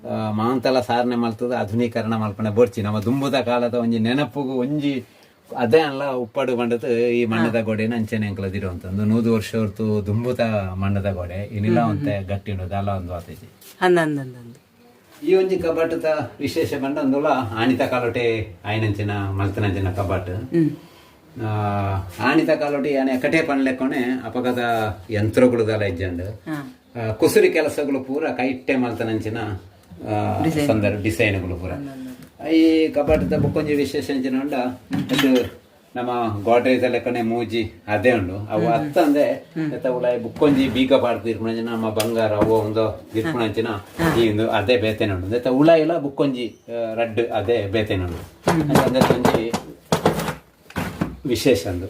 ಆ, ಮಾಂತಲ ಸಾರ್ನೆ ಮಲ್ತದ ಆಧುನೀಕರಣ ಮಲ್ಪನೆ ಬೋರ್ಚಿ. ನಮ್ಮ ದುಂಬುದ ಕಾಲದ ಒಂಜಿ ನೆನಪುಗು ಒಂಜಿ ಅದೇ ಅಲ್ಲ ಉಪ್ಪಡು ಬಂಡದ ಈ ಮಣ್ಣದ ಗೋಡೆ ಅಂಚನೆ ಎಂಕ್ಲ ಅಂತಂದು. ನೂದು ವರ್ಷ ಹೊರ್ತು ದುಂಬುದ ಮಣ್ಣದ ಗೋಡೆ. ಇನ್ನಿಲ್ಲ ಒಂತೆ ಗಟ್ಟಿ ಇಡೋದು ಅಲ್ಲ ಒಂದು ಆತೈತಿ ಈ ಒಂಜಿ ಕಬಾಟದ ವಿಶೇಷ ಬಂಡ ಒಂದುಲ ಆಣಿತ ಕಾಲೋಟೆ ಆಯ್ನಂಚಿನ ಮಲ್ತನಂಚಿನ ಕಬಾಟ್. ಆ, ಆಣಿತ ಕಾಲೋಟಿ ಆನೆ ಕಟೆ ಪಣ್ಲೆಕ್ಕೊನೆ ಅಪಗದ ಯಂತ್ರಗಳು ಇಜ್ಜಂಡು. ಕುಸುರಿ ಕೆಲಸಗಳು ಪೂರ ಕೈಟ್ಟೆ ಮಲ್ತನಂಚಿನ ಸಂದರ್ಭ ಡಿಸೈನ್ಗಳು ಪೂರ. ಈ ಕಬಾಟದ ಬುಕ್ಕೊಂಜಿ ವಿಶೇಷ ಅಂಚಿನ ಉಂಡ ಅದು ನಮ್ಮ ಗೋಡ್ರೇಜ್ ಲೆಕ್ಕನೆ ಮೂಜಿ ಅದೇ ಉಂಡು. ಅವು ಅತ್ತ ಅಂದ್ರೆ ಉಲಾಯ್ ಬುಕ್ಕೊಂಜಿ ಬೀಗ ಪಾಡ್ದು ನಮ್ಮ ಬಂಗಾರ ಅವು ಒಂದು ಇರ್ಪುಣಂಚಿನ ಈ ಒಂದು ಅದೇ ಬೇತೆನೆ ಉಂಡು. ಎಲ್ಲ ಬುಕ್ಕೊಂಜಿ ರಡ್ಡ್ ಅದೇ ಬೇತೇನೆ ಉಂಡು. ಅಂದ್ರೆ ಒಂಜಿ ವಿಶೇಷ ಅಂದು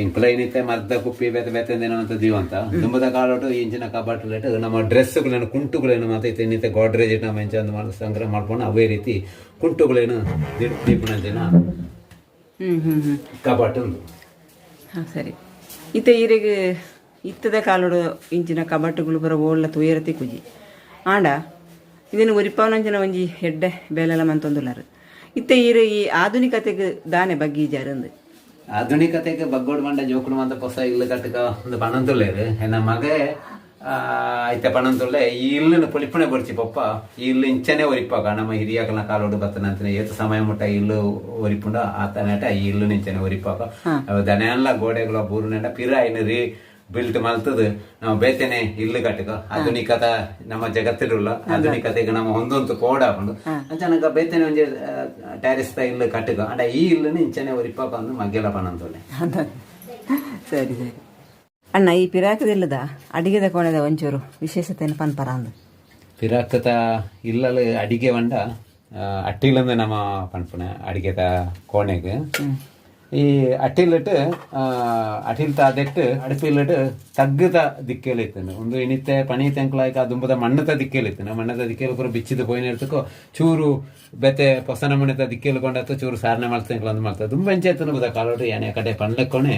ಇಂಕ್ಲ ಏನಿತ್ತೆ ಮರ್ದ ಕುಪ್ಪಿ ಬೇತೆ ಬೇತೆ ಏನೋ ಅಂತ ದೀವಂತ ತುಂಬದ ಕಾಲೋಟು ಇಂಚಿನ ಕಬಾಟ್ ಲೇಟ್ ನಮ್ಮ ಡ್ರೆಸ್ಗಳೇನು ಕುಂಟುಗಳೇನು ಮತ್ತೆ ಇತ್ತೆ ಇನ್ನಿತ್ತೆ ಗೋಡ್ರೇಜ್ ನಮ್ಮ ಇಂಚ ಅಂದ ಮಾಡಿ ಸಂಗ್ರಹ ಮಾಡ್ಕೊಂಡು ಅವೇ ರೀತಿ ಕುಂಟುಗಳೇನು ದೀಪನ ದಿನ
ಹ್ಮ್ ಹ್ಮ್ ಹ್ಮ್.
ಕಬಾಟ್ ಅಂದು
ಹಾಂ ಸರಿ. ಇತ್ತೆ ಈರಿಗೆ ಇತ್ತದ ಕಾಲೋಡು ಇಂಚಿನ ಕಬಾಟುಗಳು ಬರೋ ಓಡ್ಲ ತುಯರತಿ ಕುಜಿ. ಆಂಡ ಇದನ್ನು ಒರಿಪಾವನಂಚಿನ ಒಂಜಿ ಹೆಡ್ಡೆ ಬೇಲೆಲ್ಲ ಮಂತೊಂದುಲ್ಲಾರ ಇತ್ತೆ ಈರ ಈ ಆಧುನಿಕತೆಗೆ ದಾನೆ ಬಗ್ಗೆ ಜಾರಂದು
ಆಧುನಿಕತೆಗೆ ಬಗ್ಗೋಡ್ ಮಂಡ ಜೋಕುಡು ಅಂತ ಪೊಸ ಇಲ್ಲ ಕಟ್ಟಕ ಒಂದು ಪಣಂತುಳ್ಳೇರು ಎನ್ನ ಮಗ ಐತೆ ಪಣಂತುಳ್ಳೆ ಈ ಇಲ್ಲಿನ ಪೊಲಿಪಣೆ ಬರ್ಚಿ ಪಪ್ಪ ಈ ಇಲ್ಲು ಇಂಚನೆ ಒರಿಪಾಕ ನಮ್ಮ ಹಿರಿಯಕನ ಕಾಲೋಡು ಬತ್ತನ ಅಂತ ಏತು ಸಮಯ ಮುಟ್ಟ ಇಲ್ಲು ಒರಿಪುಂಡ ಆತನಟ ಈ ಇಲ್ಲು ಇಂಚನೆ ಒರಿಪಾಕ ದನೆಲ್ಲ ಗೋಡೆಗಳ ಬೂರುನೆಂಡ ಪಿರ ಇನ್ನು ಬಿಲ್ಟ್ ಮಲ್ತದ ನಾವು ಬೇತೆನೆ ಇಲ್ಲು ಕಟ್ಟಕ ಆಧುನಿಕತ ನಮ್ಮ ಜಗತ್ತಿರುಲ್ಲ. ಆಧುನಿಕತೆಗೆ ನಮ್ಮ ಒಂದೊಂದು ಕೋಡ್ ಹಾಕೊಂಡು. ಅಂಚನಕ ಬೇತೆನೆ ಒಂಜಿ ಟ್ಯಾರಿಸ್ ಇಲ್ಲು ಕಟ್ಟಕ ಅಂಡ ಈ ಇಲ್ಲುನ ಇಂಚನೆ ಒರಿಪ್ಪ ಬಂದು ಮಗ್ಗೆಲ
ಅಂತ ಸರಿ ಸರಿ. ಅಣ್ಣ ಈ ಪಿರಾಕದಿಲ್ಲದ ಅಡಿಗೆದ ಕೋಣದ ಒಂಚೂರು ವಿಶೇಷತೆಯನ್ನು ಪನ್ಪರ ಅಂದು
ಪಿರಾಕದ ಇಲ್ಲಲು ಅಡಿಗೆ ವಂಡ ಅಟ್ಟಿಲಂದು ನಮ್ಮ ಪನ್ಪುನ ಅಡಿಗೆದ ಕೋಣೆಗೆ. ಈ ಅಟ್ಟಿಲಿಟ್ಟು ಅಟಿಲ್ ತಾದೆಟ್ಟು ಅಡಪಿಲಿಟ್ಟು ತಗ್ಗದ ದಿಕ್ಕೇಲಿತ್ತನು ಒಂದು ಇನಿತ್ತೆ ಪಣಿ ತೆಂಕ್ಲಾಯ್ಕ ದುಂಬದ ಮಣ್ಣದ ದಿಕ್ಕೇಲಿತ್ತನು ಮಣ್ಣದ ದಿಕ್ಕೇಲಿ ಪೂರ ಬಿಚ್ಚಿದ ಪೋಯಿನ ಇರ್ತಕ್ಕೋ ಚೂರು ಬೆತೆ ಪೊಸನ ಮಣ್ಣದ ದಿಕ್ಕೇಲಿ ಕೊಂಡತ್ತು ಚೂರು ಸಾರನೆ ಮಾಡ್ತಂಕ್ಲ ಒಂದು ಮಾಡ್ತಾರೆ ದುಂಬ ಎಂಚೆತ್ತನು ಬದ ಕಾಲೋಟು ಏನೇ ಕಡೆ ಪಂಡ್ಲಕ್ಕೊಣೆ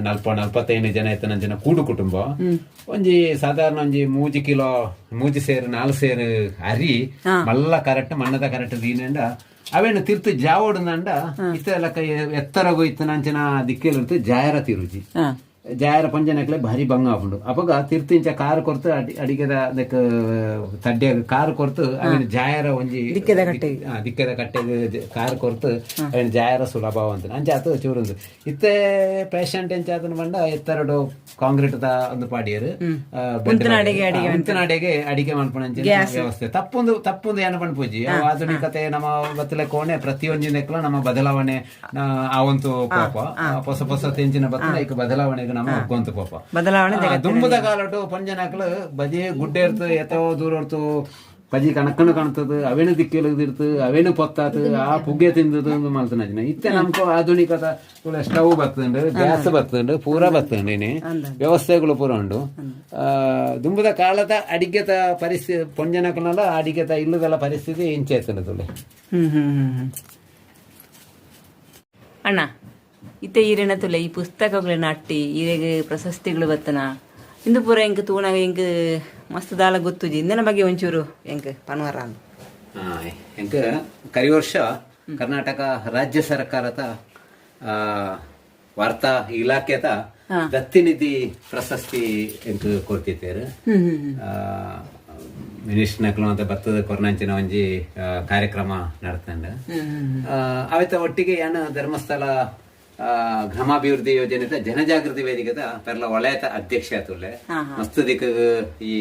ನಲ್ಪ ನಲ್ಪತ್ತೈದು ಜನ ಎತ್ತನ ಜನ ಕೂಡು ಕುಟುಂಬ. ಒಂಜಿ ಸಾಧಾರಣ ಒಂಜಿ ಮೂಜಿ ಕಿಲೋ ಮೂಜಿ ಸೇರು ನಾಲ್ ಸೇರು ಅರಿ ಮಲ್ಲ ಕರೆಕ್ಟ್ ಮಣ್ಣದ ಕರೆಕ್ಟ್ ದೀನಂಡ ಅವೇನು ತಿರ್ತು ಇತ್ತ ಎತ್ತರ ಕೈ ಎತ್ತರಗೋ ಇತ್ತ ನಂಚಿನ ದಿಕ್ಕೇಲಿರ್ತು ಜಾಯರ ತಿರುಜಿ
ಹಾಂ.
ಜಾಯರ ಪಂಜನಕ್ಲೆ ಭಾರಿ ಭಂಗ ಆಪುಂಡು ಅಪಗ ತಿರ್ತಿಂಚ ಕಾರ್ ಕೊರ್ತು ಅಡಿ ಅಡಿಗೆದ ಅದಕ್ಕೆ ತಡ್ಡಿಯಾಗ ಕಾರ್ ಕೊರ್ತು ಅವೇನು ಜಾಯರ ಒಂಜಿ
ದಿಕ್ಕೆದ
ಕಟ್ಟೆ ದಿಕ್ಕದ ಕಟ್ಟೆ ಕಾರ್ ಕೊರ್ತು ಅವೇನು ಜಾಯರ ಸುಲಭ ಅಂತ ಅಂಚ ಆತು ಚೂರುಂದು ಇತ್ತೆ ಪೇಷಂಟ್ ಎಂಚ ಆತನ ಬಂಡ ಎತ್ತರಡು ಕಾಂಕ್ರೀಟ್ ದ ಒಂದು ಪಾಡಿಯರು.
ಅಡಿಗೆ
ಅಡಿಗೆ ಅಡಿಗೆ ಮಾಡ್ಪಣಂಚಿನ ವ್ಯವಸ್ಥೆ. ತಪ್ಪೊಂದು ತಪ್ಪೊಂದು ಏನ ಪಂಡ್ಪೂಜಿ ಪೂಜಿ ಆಧುನಿಕತೆ ನಮ್ಮ ಬತ್ತಲೆ ಕೋಣೆ ಪ್ರತಿಯೊಂದಿನಕ್ಕೂ ನಮ್ಮ ಬದಲಾವಣೆ ಆ, ಆವಂತು ಪಾಪ. ಹೊಸ ಹೊಸ ತೆಂಚಿನ ಬತ್ತಲೆ ಈಗ ಬದಲಾವಣೆಗೆ ನಮ್ಮ ಒಗ್ಗೊಂತು ಪಾಪ.
ಬದಲಾವಣೆ
ದುಂಬದ ಕಾಲಟು ಪಂಜನಾಕ್ಲು ಬಜಿ ಗುಡ್ಡೆ ಇರ್ತದೆ ಎತ್ತೋ ದೂರ ಇರ್ತು ಬಜಿ ಕಣಕ್ಕನು ಕಾಣ್ತದ ಅವೇನು ದಿಕ್ಕಿಲ್ದಿರ್ತು ಅವೇನು ಪೊತ್ತಾತ ಆ ಪುಗ್ಗೆ ತಿಂದದು ಒಂದು ಮಲ್ತನ ಇತ್ತೆ ನಮ್ಕೋ ಆಧುನಿಕತ ಸ್ಟವ್ ಬರ್ತಂಡು ಗ್ಯಾಸ್ ಬರ್ತಂಡು ಪೂರ ಬರ್ತಂಡು ಇನಿ. ವ್ಯವಸ್ಥೆಗಳು ಪೂರ ಉಂಡು. ಆ, ದುಂಬದ ಕಾಲದ ಅಡಿಗೆತ ಪರಿಸ್ಥಿತಿ ಪೊಂಜನಕನಲ್ಲ ಅಡಿಗೆತ ಇಲ್ಲದಲ್ಲ ಪರಿಸ್ಥಿತಿ ಇಂಚೆತ್ತನ ತುಳೆ.
ಅಣ್ಣ ಇತ್ತೆ ಈರಿನ ತುಲೆ ಈ ಪುಸ್ತಕಗಳ ನಟ್ಟಿ ಈರೆಗ್ ಪ್ರಶಸ್ತಿಗಳು ಬತ್ತನ. ಇಂದು ಪೂರ ಎಂಕ್ ತೂಣಗ ಎಂಕ್ ಮಸ್ತ್ ದಾಲ ಗೊತ್ತುಜಿ. ಇಂದನ ಬಗ್ಗೆ ಒಂಚೂರು ಎಂಕ್ ಪನ್ವರ
ಎಂಕ ಕರಿ ವರ್ಷ ಕರ್ನಾಟಕ ರಾಜ್ಯ ಸರ್ಕಾರದ ವಾರ್ತಾ ಇಲಾಖೆದ ದತ್ತಿನಿಧಿ ಪ್ರಶಸ್ತಿ ಎಂಕ್ ಕೊಡ್ತಿದ್ದೇರು ಮಿನಿಸ್ಟ್ನಕ್ಲು ಅಂತ ಬರ್ತದ ಕೊರ್ನಂಚಿನ ಒಂಜಿ ಕಾರ್ಯಕ್ರಮ ನಡ್ತಂಡ ಅವತ್ತ ಒಟ್ಟಿಗೆ ಏನು ಧರ್ಮಸ್ಥಳ ಗ್ರಾಮಾಭಿವೃದ್ಧಿ ಯೋಜನೆ ಜನಜಾಗೃತಿ ವೇದಿಕೆದ ಪೆರ್ಲ ವಲಯದ ಅಧ್ಯಕ್ಷ ಆತುಲ್ಲೆ ಮಸ್ತ್ ದಿಕ್ಕ ಈ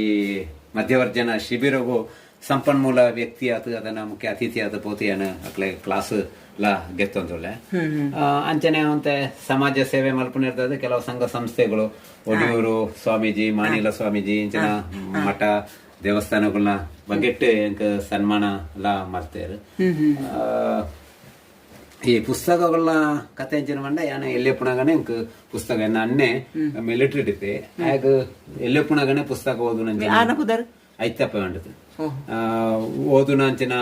ಮಧ್ಯವರ್ಜನ ಶಿಬಿರಗೂ ಸಂಪನ್ಮೂಲ ವ್ಯಕ್ತಿ ಆತು ಅದನ್ನ ಮುಖ್ಯ ಅತಿಥಿ ಆದ ಪೋತಿ ಏನು ಅಕ್ಲೆ ಕ್ಲಾಸ್ ಲಾ ಗೆತ್ತೊಂದುಲ್ಲೆ. ಆ, ಅಂಚನೆ ಅಂತೆ ಸಮಾಜ ಸೇವೆ ಮಲ್ಪನಿರ್ತದೆ ಕೆಲವು ಸಂಘ ಸಂಸ್ಥೆಗಳು. ಒಡಿಯೂರು ಸ್ವಾಮೀಜಿ ಮಾನಿಲ ಸ್ವಾಮೀಜಿ ಇಂಚನ ಮಠ ದೇವಸ್ಥಾನಗಳನ್ನ ಬಗ್ಗೆ ಸನ್ಮಾನ ಎಲ್ಲ ಮಾಡ್ತೇರು. ಆ, ಈ ಪುಸ್ತಕಗಳನ್ನ ಕತೆ ಅಂಚಿನ ಮಂಡ ಯಾನ ಎಲ್ಲೇ ಪುಣಗನೆ ಪುಸ್ತಕ ಅನ್ನೆ ಮಿಲಿಟರಿ ಇಡಿತೆ ಆಗ ಪುಣಗನೆ ಪುಸ್ತಕ ಓದು ಐತಪ್ಪ ಉಂಟು ಓದು ನಂಚಿನ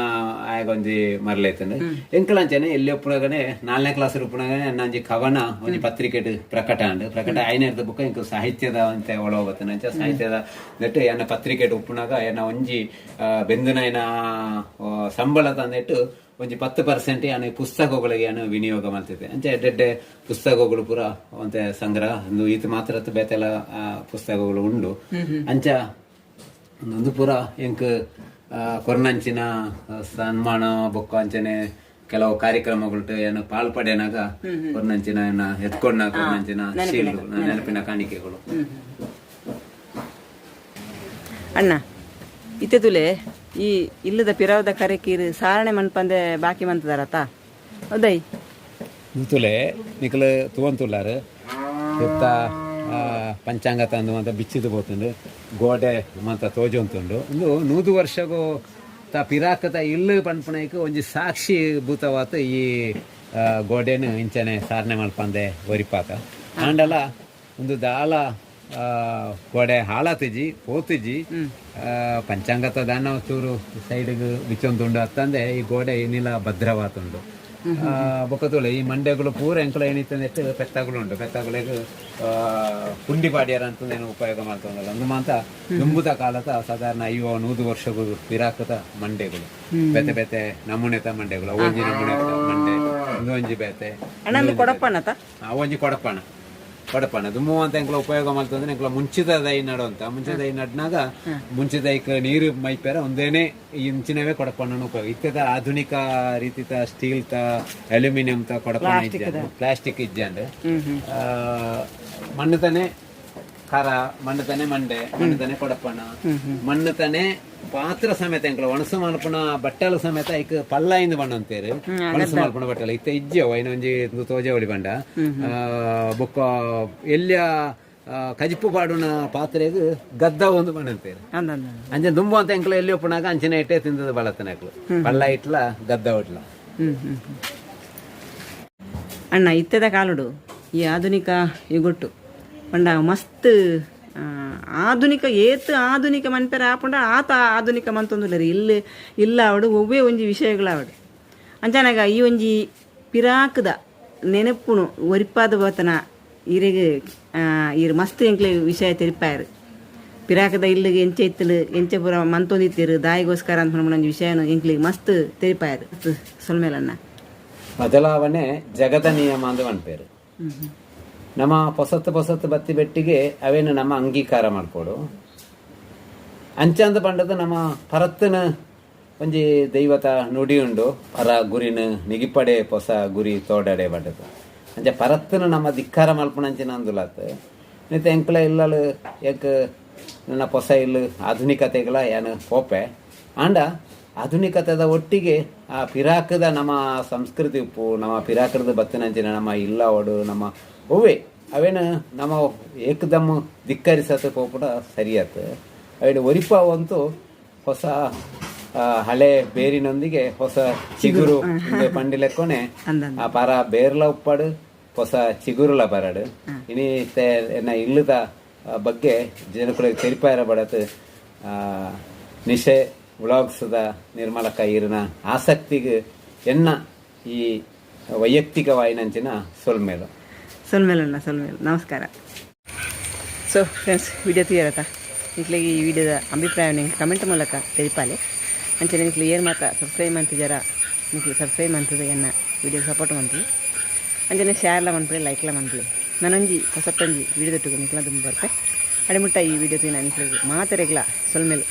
ಆಗ ಒಂಜಿ ಮರಲೈತಂಡೆ ಎಂಕಲ ಅಂಚನೆ ಎಲ್ಲೇ ಪುಣಗನೆ ನಾಲ್ನೇ ಕ್ಲಾಸ್ ಪುಣಗನೆ ನಂಜಿ ಕವನ ಒಂಜಿ ಪತ್ರಿಕೆ ಪ್ರಕಟ ಅಂಡ್ ಪ್ರಕಟ ಐನೇರ್ದ ಬುಕ್ಕ ಇಂಕ ಸಾಹಿತ್ಯದ ಅಂತ ಒಳ ಅಂಚ ಸಾಹಿತ್ಯದ ನೆಟ್ಟು ಎನ್ನ ಪತ್ರಿಕೆ ಉಪ್ಪುಣಾಗ ಎನ್ನ ಒಂಜಿ ಬೆಂದನ ಏನ ಸಂಬಳದ ನೆಟ್ಟು ಒಂಜಿ ಪತ್ತು ಪರ್ಸೆಂಟ್ ಏನು ಪುಸ್ತಕಗಳಿಗೆ ಏನು ವಿನಿಯೋಗ ಮಾಡ್ತಿದ್ದೆ. ಅಂತೆ ಎಡ್ಡೆಡ್ಡೆ ಪುಸ್ತಕಗಳು ಪೂರ ಒಂತೆ ಸಂಗ್ರಹ. ಒಂದು ಈತ ಮಾತ್ರ ಬೇತೆಲ್ಲ ಪುಸ್ತಕಗಳು ಉಂಡು. ಅಂಚ ಒಂದು ಪೂರ ಎಂಕ್ ಕೊರನಂಚಿನ ಕೊರ್ನಂಚಿನ ಸನ್ಮಾನ ಬೊಕ್ಕ ಅಂಚನೆ ಕೆಲವು ಕಾರ್ಯಕ್ರಮಗಳು ಏನು ಪಾಲ್ಪಡೆನಾಗ ಕೊರನಂಚಿನ ಏನ ಎತ್ಕೊಂಡ ಕೊರನಂಚಿನ ಶೀಲು ನೆನಪಿನ ಕಾಣಿಕೆಗಳು.
ಅಣ್ಣ ಇತ್ತೆ ತುಲೆ ಈ ಇಲ್ಲದ ಪಿರವದ ಕರೆಕೀರ್ ಸಾರಣೆ ಮನ್ಪಂದೆ ಬಾಕಿ ಮಂತದಾರತ ಹೌದೈ?
ನಿಂತುಲೆ ನಿಕಲು ತುವಂತುಲ್ಲಾರು ಇತ್ತ ಪಂಚಾಂಗ ತಂದು ಅಂತ ಬಿಚ್ಚಿದು ಬೋತುಂಡು, ಗೋಡೆ ಮಂತ ತೋಜೊಂತುಂಡು. ಇಂದು ನೂದು ವರ್ಷಗೂ ತ ಪಿರಾಕದ ಇಲ್ಲ ಪನ್ಪಣಕ್ಕೆ ಒಂಜಿ ಸಾಕ್ಷಿ ಭೂತವಾತ ಈ ಗೋಡೆನು ಇಂಚನೆ ಸಾರಣೆ ಮನ್ಪಂದೆ ಒರಿಪಾಕ ಆಂಡಲ ಒಂದು ದಾಳ ಆ, ಗೋಡೆ ಹಾಳಾತಿಜಿ ಪೋತಿಜಿ ಆ, ಪಂಚಾಂಗತ ದಾನ ಚೂರು ಸೈಡ್ಗೆ ಬಿಚ್ಚೊಂದುಂಡು ಅತ್ತಂದೆ ಈ ಗೋಡೆ ಏನಿಲ್ಲ ಭದ್ರವಾತುಂಡು. ಆ, ಬೊಕ್ಕತುಲೆ ಈ ಮಂಡ್ಯಗಳು ಪೂರ ಎಂಕಲ ಏನಿತ್ತಂದೆ ಪೆತ್ತಗಳು ಉಂಟು ಪೆತ್ತಗಳಿಗೆ ಪುಂಡಿ ಪಾಡ್ಯಾರ ಅಂತ ಏನು ಉಪಯೋಗ ಮಾಡ್ಕೊಂಡಲ್ಲ ಒಂದು ಮಾತ ದುಂಬುದ ಕಾಲದ ಸಾಧಾರಣ ಐವ ನೂದು ವರ್ಷಗಳು ಪಿರಾಕದ ಮಂಡೆಗಳು. ಬೆತೆ ಬೆತೆ ನಮೂನೆತ ಮಂಡೆಗಳು. ಒಂಜಿ ನಮೂನೆ ಮಂಡೆ ಒಂದು ಒಂಜಿ ಬೆತೆ. ಒಂಜಿ ಕೊಡಪಣ ಕೊಡಪಣ ಅದು ಮೂವಂತ ಎಂಕ್ಲ ಉಪಯೋಗ ಮಾಡ್ತಂದ್ರೆ ಎಂಕ್ಲ ಮುಂಚಿತ ದೈ ನಡು ಅಂತ. ಮುಂಚಿತ ದೈ ನಡ್ನಾಗ ಮುಂಚಿತ ದೈಕ್ ನೀರು ಮೈಪೇರ ಒಂದೇನೆ ಇಂಚಿನವೇ ಕೊಡಪಣ್ಣ ಉಪಯೋಗ. ಇತ್ತದ ಆಧುನಿಕ ರೀತಿತ ಸ್ಟೀಲ್ ತ ಅಲ್ಯೂಮಿನಿಯಂ ತ ಕೊಡಪಣ ಇದ್ದ ಪ್ಲಾಸ್ಟಿಕ್ ಇದ್ದಂಡ್ ಅಂದ್ರೆ? ಮಣ್ಣು ತಾನೆ ಖರ ಮಣ್ಣು ತಾನೆ ಮಂಡೆ ಮಣ್ಣು ತಾನೆ ಕೊಡಪಣ ಮಣ್ಣು ತಾನೆ ಪಾತ್ರ ಸಮೇತ ಒಣಸು ಮಲ್ಪುಣ ಬಟ್ಟಲು ಸಮೇತ ಐಕ್ ಪಲ್ಲ ಇಂದ ಬಣ್ಣ ಅಂತೇರು ಒಣಸು ಮಲ್ಪುಣ ಬಟ್ಟಲು. ಇತ್ತ ಇಜ್ಜವ ಐನ ತೋಜೆ ಒಳಿ ಬಂಡ. ಆ, ಬೊಕ್ಕ ಎಲ್ಯ ಆ, ಕಜಿಪು ಪಾಡುನ ಪಾತ್ರೆಗ್ ಗದ್ದ ಒಂದು ಬಣ್ಣ ಅಂತೇರು ಅಂಜೆ ದುಂಬು ಅಂತ ಎಂಕ್ಲ ಎಲ್ಲಿ ಒಪ್ಪನಾಗ ಅಂಚಿನ ಇಟ್ಟೆ ತಿಂದದ ಬಳತನ ಪಲ್ಲ ಇಟ್ಲ ಗದ್ದ
ಹ್ಮ್. ಅಣ್ಣ ಇತ್ತದ ಕಾಲುಡು ಈ ಆಧುನಿಕ ಯುಗೊಟ್ಟು. ಪಂಡ ಮಸ್ತ್ ಆಧುನಿಕ ಏತ್ ಆಧುನಿಕ ಮನ್ಪೆರ ಆಪುಂಡ ಆತ ಆಧುನಿಕ ಮಂತೊಂದುಲ್ಲೆರ್ ಇಲ್ಲಿ ಇಲ್ಲ ಅವಡು ಒವ್ವೇ ಒಂಜಿ ವಿಷಯಗಳು ಅವಡು ಅಂಚನಾಗ ಈ ಒಂಜಿ ಪಿರಾಕ್ದ ನೆನಪುನು ಒರಿಪಾದ ಬೋತನ ಇರೆಗ್ ಇರ್ ಮಸ್ತ್ ಎಂಕ್ಲೆ ವಿಷಯ ತೆರಿಪಾಯರು ಪಿರಾಕದ ಇಲ್ಲಿಗೆ ಎಂಚೆ ಇತ್ತಲು ಎಂಚೆ ಪೂರ ಮಂತೊಂದಿತ್ತಿರು ದಾಯಿಗೋಸ್ಕರ ಅಂತ ಒಂದು ವಿಷಯನು ಎಂಕ್ಲಿಗೆ ಮಸ್ತ್ ತೆರಿಪಾಯರು ಸೊಲ್ಮೇಲಣ್ಣ
ಬದಲಾವಣೆ ಜಗದ ನಿಯಮ ಅಂತ ಅನ್ಪೇರು. ನಮ್ಮ ಪೊಸತ್ತು ಪೊಸತ್ತು ಬತ್ತಿ ಬೆಟ್ಟಿಗೆ ಅವೇನು ನಮ್ಮ ಅಂಗೀಕಾರ ಮಾಡ್ಕೊಡು. ಅಂಚಂದ ಪಂಡದ ನಮ್ಮ ಪರತ್ತನ ಒಂಜಿ ದೈವತ ನುಡಿ ಉಂಡು ಪರ ಗುರಿನ ನಿಗಿಪಡೆ ಪೊಸ ಗುರಿ ತೋಡಡೆ ಬಡ್ಡದು ಅಂಚ ಪರತ್ತನ ನಮ್ಮ ಧಿಕ್ಕಾರ ಮಲ್ಪಣಂಚಿನ ಅಂದುಲಾತ್ ನಿತ ಎಂಕ್ಲ ಇಲ್ಲಲು ಏಕ್ ನನ್ನ ಪೊಸ ಇಲ್ಲು ಆಧುನಿಕತೆಗಳ ಏನು ಪೋಪೆ ಆಂಡ ಆಧುನಿಕತೆದ ಒಟ್ಟಿಗೆ ಆ ಪಿರಾಕದ ನಮ್ಮ ಸಂಸ್ಕೃತಿ ಉಪ್ಪು, ನಮ್ಮ ಪಿರಾಕದ ಬತ್ತಿನಂಚಿನ ನಮ್ಮ ಇಲ್ಲ ಒಡು, ನಮ್ಮ ಒವ್ವೆ ಅವೇನು ನಮ್ಮ ಏಕದಮ್ ಧಿಕ್ಕರಿಸತ್ತೆ ಕೂಡ ಸರಿಯಾತು ಅವೇನು ಒರಿಪಾವಂತೂ ಹೊಸ ಹಳೆ ಬೇರಿನೊಂದಿಗೆ ಹೊಸ ಚಿಗುರು ಪಂಡಿಲಕ್ಕೊನೆ ಆ ಪರ ಬೇರ್ಲ ಉಪ್ಪಾಡು ಹೊಸ ಚಿಗುರುಲ ಬರಡು. ಇನಿ ಇತ್ತೆ ಎನ್ನ ಇಲ್ಲದ ಬಗ್ಗೆ ಜನಗಳಿಗೆ ತೆರಿಪಾಯರ ಬಡತ್ತು ನಿಶೆ ವ್ಲಾಗ್ಸ್ದ ನಿರ್ಮಲಕ ಇರಿನ ಆಸಕ್ತಿಗೆ ಎನ್ನ ಈ ವೈಯಕ್ತಿಕ ವಾಯಿನಂಚಿನ ಸೊಲ್ಮೇಲು.
ಸೊಲ್ಮೇಲಣ್ಣ, ಸೊಲ್ಮೇಲು. ನಮಸ್ಕಾರ. ಸೊ ಫ್ರೆಂಡ್ಸ್ ವಿಡಿಯೋ ತೀರತ್ತ ಇಂಕ್ಲಿಗೆ ಈ ವಿಡಿಯೋದ ಅಭಿಪ್ರಾಯ ನಿಂಗೆ ಕಮೆಂಟ್ ಮೂಲಕ ತಿಳಿಪಾಲೆ. ಅಂಚೆ ನಿಂಗೆ ಏನು ಮಾತ್ರ ಸಬ್ಸ್ಕ್ರೈಬ್ ಮಾಡ್ತಿದ್ದಾರ? ನಿಂಗೆ ಸಬ್ಸ್ಕ್ರೈಬ್ ಮಾಡ್ತದೆ ಎನ್ನ ವಿಡಿಯೋ ಸಪೋರ್ಟ್ ಮಾಡ್ತೀವಿ ಅಂಚನೆ ಶೇರ್ಲ ಮಾಡ್ಬಿಡಿ ಲೈಕ್ಲ ಮಾಡ್ಬಿಡಿ. ನಾನೊಂಜಿ ಹೊಸತ್ತೊಂಜಿ ವಿಡಿಯೋ ತೊಟ್ಟು ನಿಂಕ್ಲ ತುಂಬ ಬರ್ತೆ. ಅಡಿಮುಟ್ಟ ಈ ವಿಡಿಯೋ ತೀನ ನಿಂಗೆ ಮಾತರೆಗ್ಲ ಸೊಲ್ಮೇಲು.